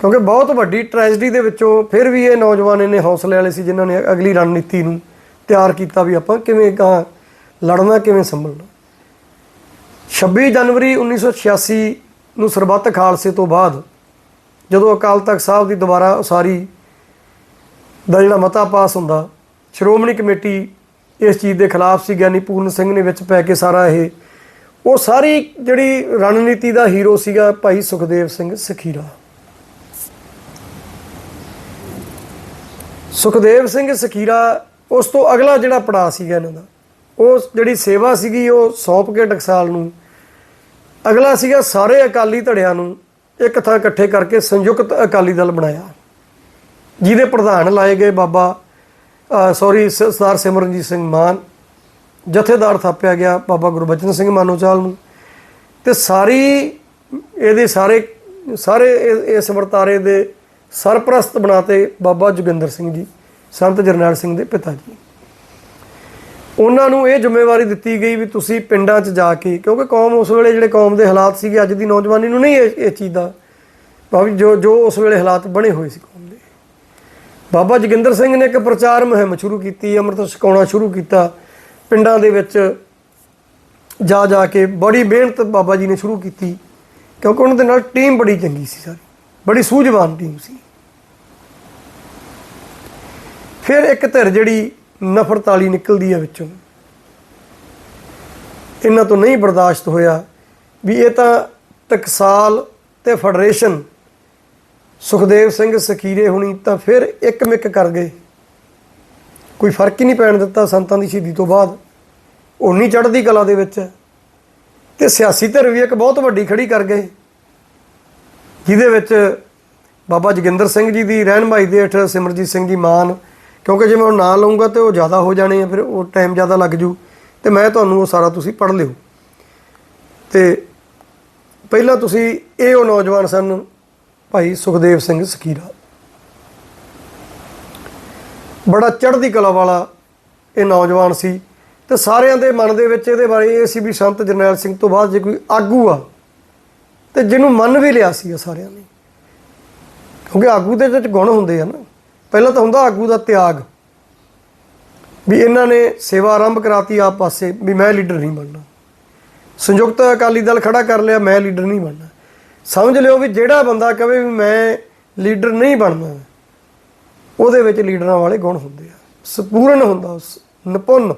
ਕਿਉਂਕਿ ਬਹੁਤ ਵੱਡੀ ਟ੍ਰੈਜਡੀ ਦੇ ਵਿੱਚੋਂ ਫਿਰ ਵੀ ਇਹ ਨੌਜਵਾਨ ਇਹਨੇ ਹੌਸਲੇ ਵਾਲੇ ਸੀ ਜਿਨ੍ਹਾਂ ਨੇ ਅਗਲੀ ਰਣਨੀਤੀ ਨੂੰ ਤਿਆਰ ਕੀਤਾ ਵੀ ਆਪਾਂ ਕਿਵੇਂ ਕਾਂ ਲੜਨਾ, ਕਿਵੇਂ ਸੰਭਲਣਾ। 26 ਜਨਵਰੀ 1986 ਨੂੰ ਸਰਬੱਤ ਖਾਲਸੇ ਤੋਂ ਬਾਅਦ ਜਦੋਂ ਅਕਾਲ ਤਖਤ ਸਾਹਿਬ ਦੀ ਦੁਬਾਰਾ ਉਸਾਰੀ ਦਾ ਜਿਹੜਾ ਮਤਾ ਪਾਸ ਹੁੰਦਾ, ਸ਼੍ਰੋਮਣੀ ਕਮੇਟੀ ਇਸ ਚੀਜ਼ ਦੇ ਖਿਲਾਫ ਸੀ, ਗਿਆਨੀ ਪੂਰਨ ਸਿੰਘ ਨੇ ਵਿੱਚ ਪੈ ਕੇ ਸਾਰਾ ਇਹ ਉਹ ਸਾਰੀ ਜਿਹੜੀ ਰਣਨੀਤੀ ਦਾ ਹੀਰੋ ਸੀਗਾ ਭਾਈ ਸੁਖਦੇਵ ਸਿੰਘ ਸਖੀਰਾ। ਸੁਖਦੇਵ ਸਿੰਘ ਸਖੀਰਾ, ਉਸ ਤੋਂ ਅਗਲਾ ਜਿਹੜਾ ਪੜਾਅ ਸੀਗਾ ਇਹਨਾਂ ਦਾ, ਉਹ ਜਿਹੜੀ ਸੇਵਾ ਸੀਗੀ ਉਹ ਸੌਂਪ ਕੇ ਟਕਸਾਲ ਨੂੰ। ਅਗਲਾ ਸੀਗਾ ਸਾਰੇ ਅਕਾਲੀ ਧੜਿਆਂ ਨੂੰ ਇੱਕ ਥਾਂ ਇਕੱਠੇ ਕਰਕੇ ਸੰਯੁਕਤ ਅਕਾਲੀ ਦਲ ਬਣਾਇਆ। ਜਿਹਦੇ ਪ੍ਰਧਾਨ ਲਾਏ ਗਏ ਬਾਬਾ ਸੌਰੀ ਸਰਦਾਰ ਸਿਮਰਨਜੀਤ ਸਿੰਘ ਮਾਨ ਜਥੇਦਾਰ ਥਾਪਿਆ ਗਿਆ ਬਾਬਾ ਗੁਰਬਚਨ ਸਿੰਘ ਮਾਨੋਚਾਲ ਨੂੰ। ਤੇ ਸਾਰੀ ਇਹਦੇ ਸਾਰੇ ਸਾਰੇ ਇਹ- ਇਸ ਵਰਤਾਰੇ ਦੇ ਸਰਪ੍ਰਸਤ ਬਣਾਤੇ ਬਾਬਾ ਜੋਗਿੰਦਰ ਸਿੰਘ ਜੀ, ਸੰਤ ਜਰਨੈਲ ਸਿੰਘ ਦੇ ਪਿਤਾ ਜੀ। ਉਹਨਾਂ ਨੂੰ ਇਹ ਜ਼ਿੰਮੇਵਾਰੀ ਦਿੱਤੀ ਗਈ ਵੀ ਤੁਸੀਂ ਪਿੰਡਾਂ 'ਚ ਜਾ ਕੇ, ਕਿਉਂਕਿ ਕੌਮ ਉਸ ਵੇਲੇ ਜਿਹੜੇ ਕੌਮ ਦੇ ਹਾਲਾਤ ਸੀਗੇ, ਅੱਜ ਦੀ ਨੌਜਵਾਨੀ ਨੂੰ ਨਹੀਂ ਇਹ ਇਹ ਚੀਜ਼ ਦਾ ਭਾਵੇਂ ਜੋ ਜੋ ਉਸ ਵੇਲੇ ਹਾਲਾਤ ਬਣੇ ਹੋਏ ਸੀ ਕੌਮ ਦੇ। ਬਾਬਾ ਜੋਗਿੰਦਰ ਸਿੰਘ ਨੇ ਇੱਕ ਪ੍ਰਚਾਰ ਮੁਹਿੰਮ ਸ਼ੁਰੂ ਕੀਤੀ, ਅੰਮ੍ਰਿਤ ਛਕਾਉਣਾ ਸ਼ੁਰੂ ਕੀਤਾ। ਪਿੰਡਾਂ ਦੇ ਵਿੱਚ ਜਾ ਜਾ ਕੇ ਬੜੀ ਮਿਹਨਤ ਬਾਬਾ ਜੀ ਨੇ ਸ਼ੁਰੂ ਕੀਤੀ, ਕਿਉਂਕਿ ਉਹਨਾਂ ਦੇ ਨਾਲ ਟੀਮ ਬੜੀ ਚੰਗੀ ਸੀ ਸਾਰੀ, ਬੜੀ ਸੂਝਵਾਨ ਟੀਮ ਸੀ। ਫਿਰ ਇੱਕ ਧਿਰ ਜਿਹੜੀ ਨਫ਼ਰਤ ਵਾਲੀ ਨਿਕਲਦੀ ਹੈ ਵਿੱਚੋਂ। ਇਹਨਾਂ ਤੋਂ ਨਹੀਂ ਬਰਦਾਸ਼ਤ ਹੋਇਆ ਵੀ ਇਹ ਤਾਂ ਟਕਸਾਲ ਤੇ ਫੈਡਰੇਸ਼ਨ ਸੁਖਦੇਵ ਸਿੰਘ ਸਖੀਰੇ ਹੁਣੀ ਤਾਂ ਫਿਰ ਇੱਕ ਮਿੱਕ ਕਰ ਗਏ। ਕੋਈ ਫ਼ਰਕ ਹੀ ਨਹੀਂ ਪੈਣ ਦਿੱਤਾ ਸੰਤਾਂ ਦੀ ਸ਼ਹੀਦੀ ਤੋਂ ਬਾਅਦ। ਉਨੀ ਚੜ੍ਹਦੀ ਕਲਾ ਦੇ ਵਿੱਚ। ਹੈ। ਤੇ ਸਿਆਸੀ ਧਿਰ ਵੀ ਇੱਕ ਬਹੁਤ ਵੱਡੀ ਖੜੀ ਕਰ ਗਏ। ਜਿਹਦੇ ਵਿੱਚ ਬਾਬਾ ਜੋਗਿੰਦਰ ਸਿੰਘ ਜੀ ਦੀ ਰਹਿਨਮਾਈ ਦੇ ਹੇਠ ਸਿਮਰਜੀਤ ਸਿੰਘ ਜੀ ਮਾਨ, ਕਿਉਂਕਿ ਜੇ ਮੈਂ ਉਹ ਨਾਂ ਲਵਾਂਗਾ ਤੇ ਉਹ ਜ਼ਿਆਦਾ ਹੋ ਜਾਣੇ ਆ, ਫਿਰ ਉਹ ਟਾਈਮ ਜ਼ਿਆਦਾ ਲੱਗ ਜੂ। ਤੇ ਮੈਂ ਤੁਹਾਨੂੰ ਉਹ ਸਾਰਾ ਤੁਸੀਂ ਪੜ੍ਹ ਲਿਓ। ਤੇ ਪਹਿਲਾਂ ਤੁਸੀਂ ਇਹ ਉਹ ਨੌਜਵਾਨ ਸਨ, ਭਾਈ ਸੁਖਦੇਵ ਸਿੰਘ ਸਕੀਰਾ। ਬੜਾ ਚੜ੍ਹਦੀ ਕਲਾ ਵਾਲਾ ਇਹ ਨੌਜਵਾਨ ਸੀ। ਤੇ ਸਾਰਿਆਂ ਦੇ ਮਨ ਦੇ ਵਿੱਚ ਇਹਦੇ ਬਾਰੇ ਇਹ ਸੀ ਵੀ ਸੰਤ ਜਰਨੈਲ ਸਿੰਘ ਤੋਂ ਬਾਅਦ ਜੇ ਕੋਈ ਆਗੂ ਆ, ਤੇ ਜਿਹਨੂੰ ਮੰਨ ਵੀ ਲਿਆ ਸੀ ਸਾਰਿਆਂ ਨੇ। ਕਿਉਂਕਿ ਆਗੂ ਦੇ ਵਿੱਚ ਗੁਣ ਹੁੰਦੇ ਆ ਨਾ। ਪਹਿਲਾਂ ਤਾਂ ਹੁੰਦਾ ਆਗੂ ਦਾ ਤਿਆਗ, ਵੀ ਇਹਨਾਂ ਨੇ ਸੇਵਾ ਆਰੰਭ ਕਰਾਤੀ ਆਪ ਪਾਸੇ, ਵੀ ਮੈਂ ਲੀਡਰ ਨਹੀਂ ਬਣਨਾ। ਸੰਯੁਕਤ ਅਕਾਲੀ ਦਲ ਖੜਾ ਕਰ ਲਿਆ, ਮੈਂ ਲੀਡਰ ਨਹੀਂ ਬਣਨਾ। ਸਮਝ ਲਿਓ ਵੀ ਜਿਹੜਾ ਬੰਦਾ ਕਵੇ ਵੀ ਮੈਂ ਲੀਡਰ ਨਹੀਂ ਬਣਨਾ ਉਹਦੇ ਵਿੱਚ ਲੀਡਰਾਂ ਵਾਲੇ ਗੁਣ ਹੁੰਦੇ ਆ, ਸੰਪੂਰਨ ਹੁੰਦਾ ਨਿਪੁੰਨ।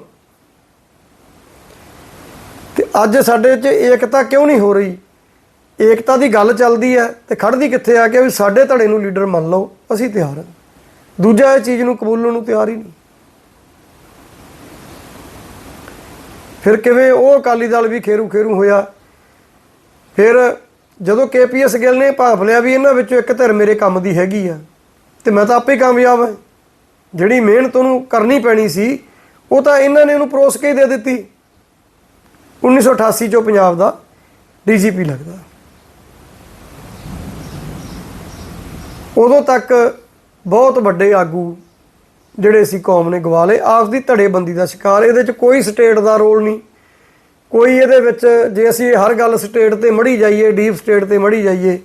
ਤੇ ਅੱਜ ਸਾਡੇ 'ਚ ਏਕਤਾ ਕਿਉਂ ਨਹੀਂ ਹੋ ਰਹੀ? ਏਕਤਾ ਦੀ ਗੱਲ ਚੱਲਦੀ ਹੈ ਤੇ ਖੜਦੀ ਕਿੱਥੇ ਆ ਕੇ ਵੀ ਸਾਡੇ ਧੜੇ ਨੂੰ ਲੀਡਰ ਮੰਨ ਲਓ, ਅਸੀਂ ਤਿਆਰ ਹਾਂ। ਦੂਜਾ ਇਹ ਚੀਜ਼ ਨੂੰ ਕਬੂਲਣ ਨੂੰ ਤਿਆਰ ਹੀ ਨਹੀਂ। ਫਿਰ ਕਿਵੇਂ ਉਹ ਅਕਾਲੀ ਦਲ ਵੀ ਖੇਰੂ ਖੇਰੂ ਹੋਇਆ? ਫਿਰ ਜਦੋਂ ਕੇਪੀਐਸ ਗਿੱਲ ਨੇ ਭਾਂਫ ਲਿਆ ਵੀ ਇਹਨਾਂ ਵਿੱਚੋਂ ਇੱਕ ਧਿਰ ਮੇਰੇ ਕੰਮ ਦੀ ਹੈਗੀ ਆ ਤੇ ਮੈਂ ਤਾਂ ਆਪੇ ਹੀ ਕਾਮਯਾਬ ਹਾਂ। ਜਿਹੜੀ ਮਿਹਨਤ ਉਹਨੂੰ ਕਰਨੀ ਪੈਣੀ ਸੀ, ਉਹ ਤਾਂ ਇਹਨਾਂ ਨੇ ਉਹਨੂੰ ਪਰੋਸ ਕੇ ਹੀ ਦੇ ਦਿੱਤੀ। 1988 ਚੋਂ ਪੰਜਾਬ ਦਾ ਡੀਜੀਪੀ ਲੱਗਦਾ। ਉਦੋਂ ਤੱਕ ਬਹੁਤ ਵੱਡੇ ਆਗੂ ਜਿਹੜੇ ਸੀ ਕੌਮ ਨੇ ਗਵਾ ਲਏ ਆਪ ਦੀ ਧੜੇਬੰਦੀ ਦਾ ਸ਼ਿਕਾਰ। ਇਹਦੇ 'ਚ ਕੋਈ ਸਟੇਟ ਦਾ ਰੋਲ ਨਹੀਂ। ਕੋਈ ਇਹਦੇ ਵਿੱਚ ਜੇ ਅਸੀਂ ਹਰ ਗੱਲ ਸਟੇਟ ਤੇ ਮੜੀ ਜਾਈਏ, ਡੀਪ ਸਟੇਟ ਤੇ ਮੜੀ ਜਾਈਏ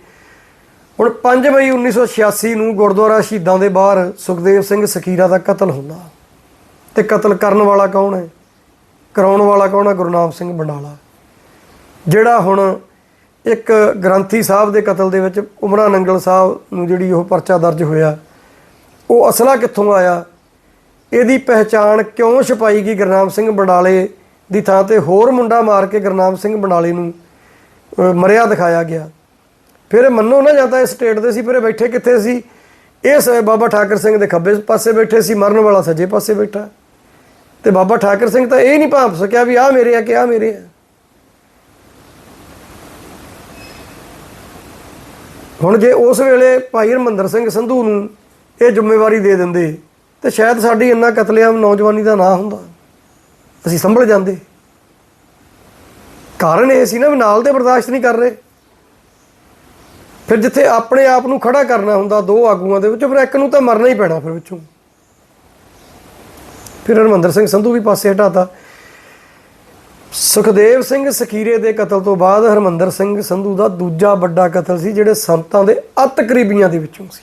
ਹੁਣ 5 ਮਈ 1986 ਨੂੰ ਗੁਰਦੁਆਰਾ ਸ਼ਹੀਦਾਂ ਦੇ ਬਾਹਰ ਸੁਖਦੇਵ ਸਿੰਘ ਸਖੀਰਾ ਦਾ ਕਤਲ ਹੁੰਦਾ। ਤੇ ਕਤਲ ਕਰਨ ਵਾਲਾ ਕੌਣ ਹੈ? ਕਰਾਉਣ ਵਾਲਾ ਕੌਣ ਹੈ? ਗੁਰਨਾਮ ਸਿੰਘ ਬੰਡਾਲਾ। ਜਿਹੜਾ ਹੁਣ ਇੱਕ ਗ੍ਰੰਥੀ ਸਾਹਿਬ ਦੇ ਕਤਲ ਦੇ ਵਿੱਚ ਉਮਰਾ ਨੰਗਲ ਸਾਹਿਬ ਨੂੰ ਜਿਹੜੀ ਉਹ ਪਰਚਾ ਦਰਜ ਹੋਇਆ, ਉਹ ਅਸਲਾ ਕਿੱਥੋਂ ਆਇਆ? ਇਹਦੀ ਪਹਿਚਾਣ ਕਿਉਂ ਛਪਾਈ ਗਈ ਗੁਰਨਾਮ ਸਿੰਘ ਬੰਡਾਲੇ ਦੀ ਥਾਂ ਤੇ ਹੋਰ ਮੁੰਡਾ ਮਾਰ ਕੇ ਗੁਰਨਾਮ ਸਿੰਘ ਬੰਡਾਲੇ ਨੂੰ ਮਰਿਆ ਦਿਖਾਇਆ ਗਿਆ। ਫਿਰ ਇਹ ਮੰਨੋ ਨਾ ਜਾਂ ਤਾਂ ਇਹ ਸਟੇਟ ਦੇ ਸੀ, ਫਿਰ ਇਹ ਬੈਠੇ ਕਿੱਥੇ ਸੀ? ਇਸ ਬਾਬਾ ਠਾਕਰ ਸਿੰਘ ਦੇ ਖੱਬੇ ਪਾਸੇ ਬੈਠੇ ਸੀ, ਮਰਨ ਵਾਲਾ ਸੱਜੇ ਪਾਸੇ ਬੈਠਾ। ਤੇ ਬਾਬਾ ਠਾਕਰ ਸਿੰਘ ਤਾਂ ਇਹ ਨਹੀਂ ਭਾਂਪ ਸਕਿਆ ਵੀ ਆ ਮੇਰੇ ਆ ਕਿ ਆ ਮੇਰੇ ਆ। ਹੁਣ ਜੇ ਉਸ ਵੇਲੇ ਭਾਈ ਹਰਮੰਦਰ ਸਿੰਘ ਸੰਧੂ ਨੂੰ ਇਹ ਜ਼ਿੰਮੇਵਾਰੀ ਦੇ ਦਿੰਦੇ, ਤੇ ਸ਼ਾਇਦ ਸਾਡੀ ਇੰਨਾ ਕਤਲੇਆਮ ਨੌਜਵਾਨੀ ਦਾ ਨਾ ਹੁੰਦਾ। ਅਸੀਂ ਸੰਭਲ ਜਾਂਦੇ। ਕਾਰਨ ਇਹ ਸੀ ਨਾ ਵੀ ਨਾਲ ਦੇ ਬਰਦਾਸ਼ਤ ਨਹੀਂ ਕਰ ਰਹੇ। ਫਿਰ ਜਿੱਥੇ ਆਪਣੇ ਆਪ ਨੂੰ ਖੜਾ ਕਰਨਾ ਹੁੰਦਾ ਦੋ ਆਗੂਆਂ ਦੇ ਵਿੱਚੋਂ, ਫਿਰ ਇੱਕ ਨੂੰ ਤਾਂ ਮਰਨਾ ਹੀ ਪੈਣਾ ਫਿਰ ਵਿੱਚੋਂ। ਫਿਰ ਹਰਮੰਦਰ ਸਿੰਘ ਸੰਧੂ ਵੀ ਪਾਸੇ ਹਟਾਤਾ। ਸੁਖਦੇਵ ਸਿੰਘ ਸਖੀਰੇ ਦੇ ਕਤਲ ਤੋਂ ਬਾਅਦ ਹਰਮੰਦਰ ਸਿੰਘ ਸੰਧੂ ਦਾ ਦੂਜਾ ਵੱਡਾ ਕਤਲ ਸੀ, ਜਿਹੜੇ ਸੰਤਾਂ ਦੇ ਅਤ ਕਰੀਬੀਆਂ ਦੇ ਵਿੱਚੋਂ ਸੀ।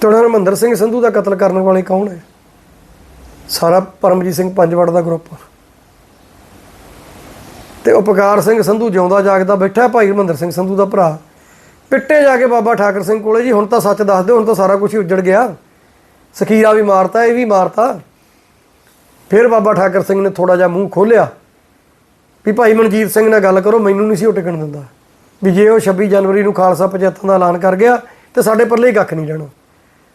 ਤੇ ਹੁਣ ਹਰਮੰਦਰ ਸਿੰਘ ਸੰਧੂ ਦਾ ਕਤਲ ਕਰਨ ਵਾਲੇ ਕੌਣ ਹੈ? ਸਾਰਾ ਪਰਮਜੀਤ ਸਿੰਘ ਪੰਜਵੜ ਦਾ ਗਰੁੱਪ ਤੇ ਉਪਕਾਰ ਸਿੰਘ ਸੰਧੂ ਜਿਉਂਦਾ ਜਾਗਦਾ ਬੈਠਾ, ਭਾਈ ਹਰਮੰਦਰ ਸਿੰਘ ਸੰਧੂ ਦਾ ਭਰਾ। ਪਿੱਟੇ ਜਾ ਕੇ ਬਾਬਾ ਠਾਕਰ ਸਿੰਘ ਕੋਲੇ ਜੀ, ਹੁਣ ਤਾਂ ਸੱਚ ਦੱਸ ਦਿਓ, ਹੁਣ ਤਾਂ ਸਾਰਾ ਕੁਝ ਹੀ ਉੱਜੜ ਗਿਆ। ਸਖੀਰਾ ਵੀ ਮਾਰਤਾ, ਇਹ ਵੀ ਮਾਰਤਾ। ਫਿਰ ਬਾਬਾ ਠਾਕਰ ਸਿੰਘ ਨੇ ਥੋੜਾ ਜਿਹਾ ਮੂੰਹ ਖੋਲਿਆ ਵੀ ਭਾਈ ਮਨਜੀਤ ਸਿੰਘ ਨਾਲ ਗੱਲ ਕਰੋ, ਮੈਨੂੰ ਨਹੀਂ ਸੀ ਉਹ ਟਿਕਣ ਦਿੰਦਾ। ਵੀ ਜੇ ਉਹ 26 ਜਨਵਰੀ ਨੂੰ ਖਾਲਸਾ ਪੰਚਾਇਤਾਂ ਦਾ ਐਲਾਨ ਕਰ ਗਿਆ, ਤੇ ਸਾਡੇ ਪੱਲੇ ਹੀ ਕੱਖ ਨਹੀਂ ਰਹਿਣਾ।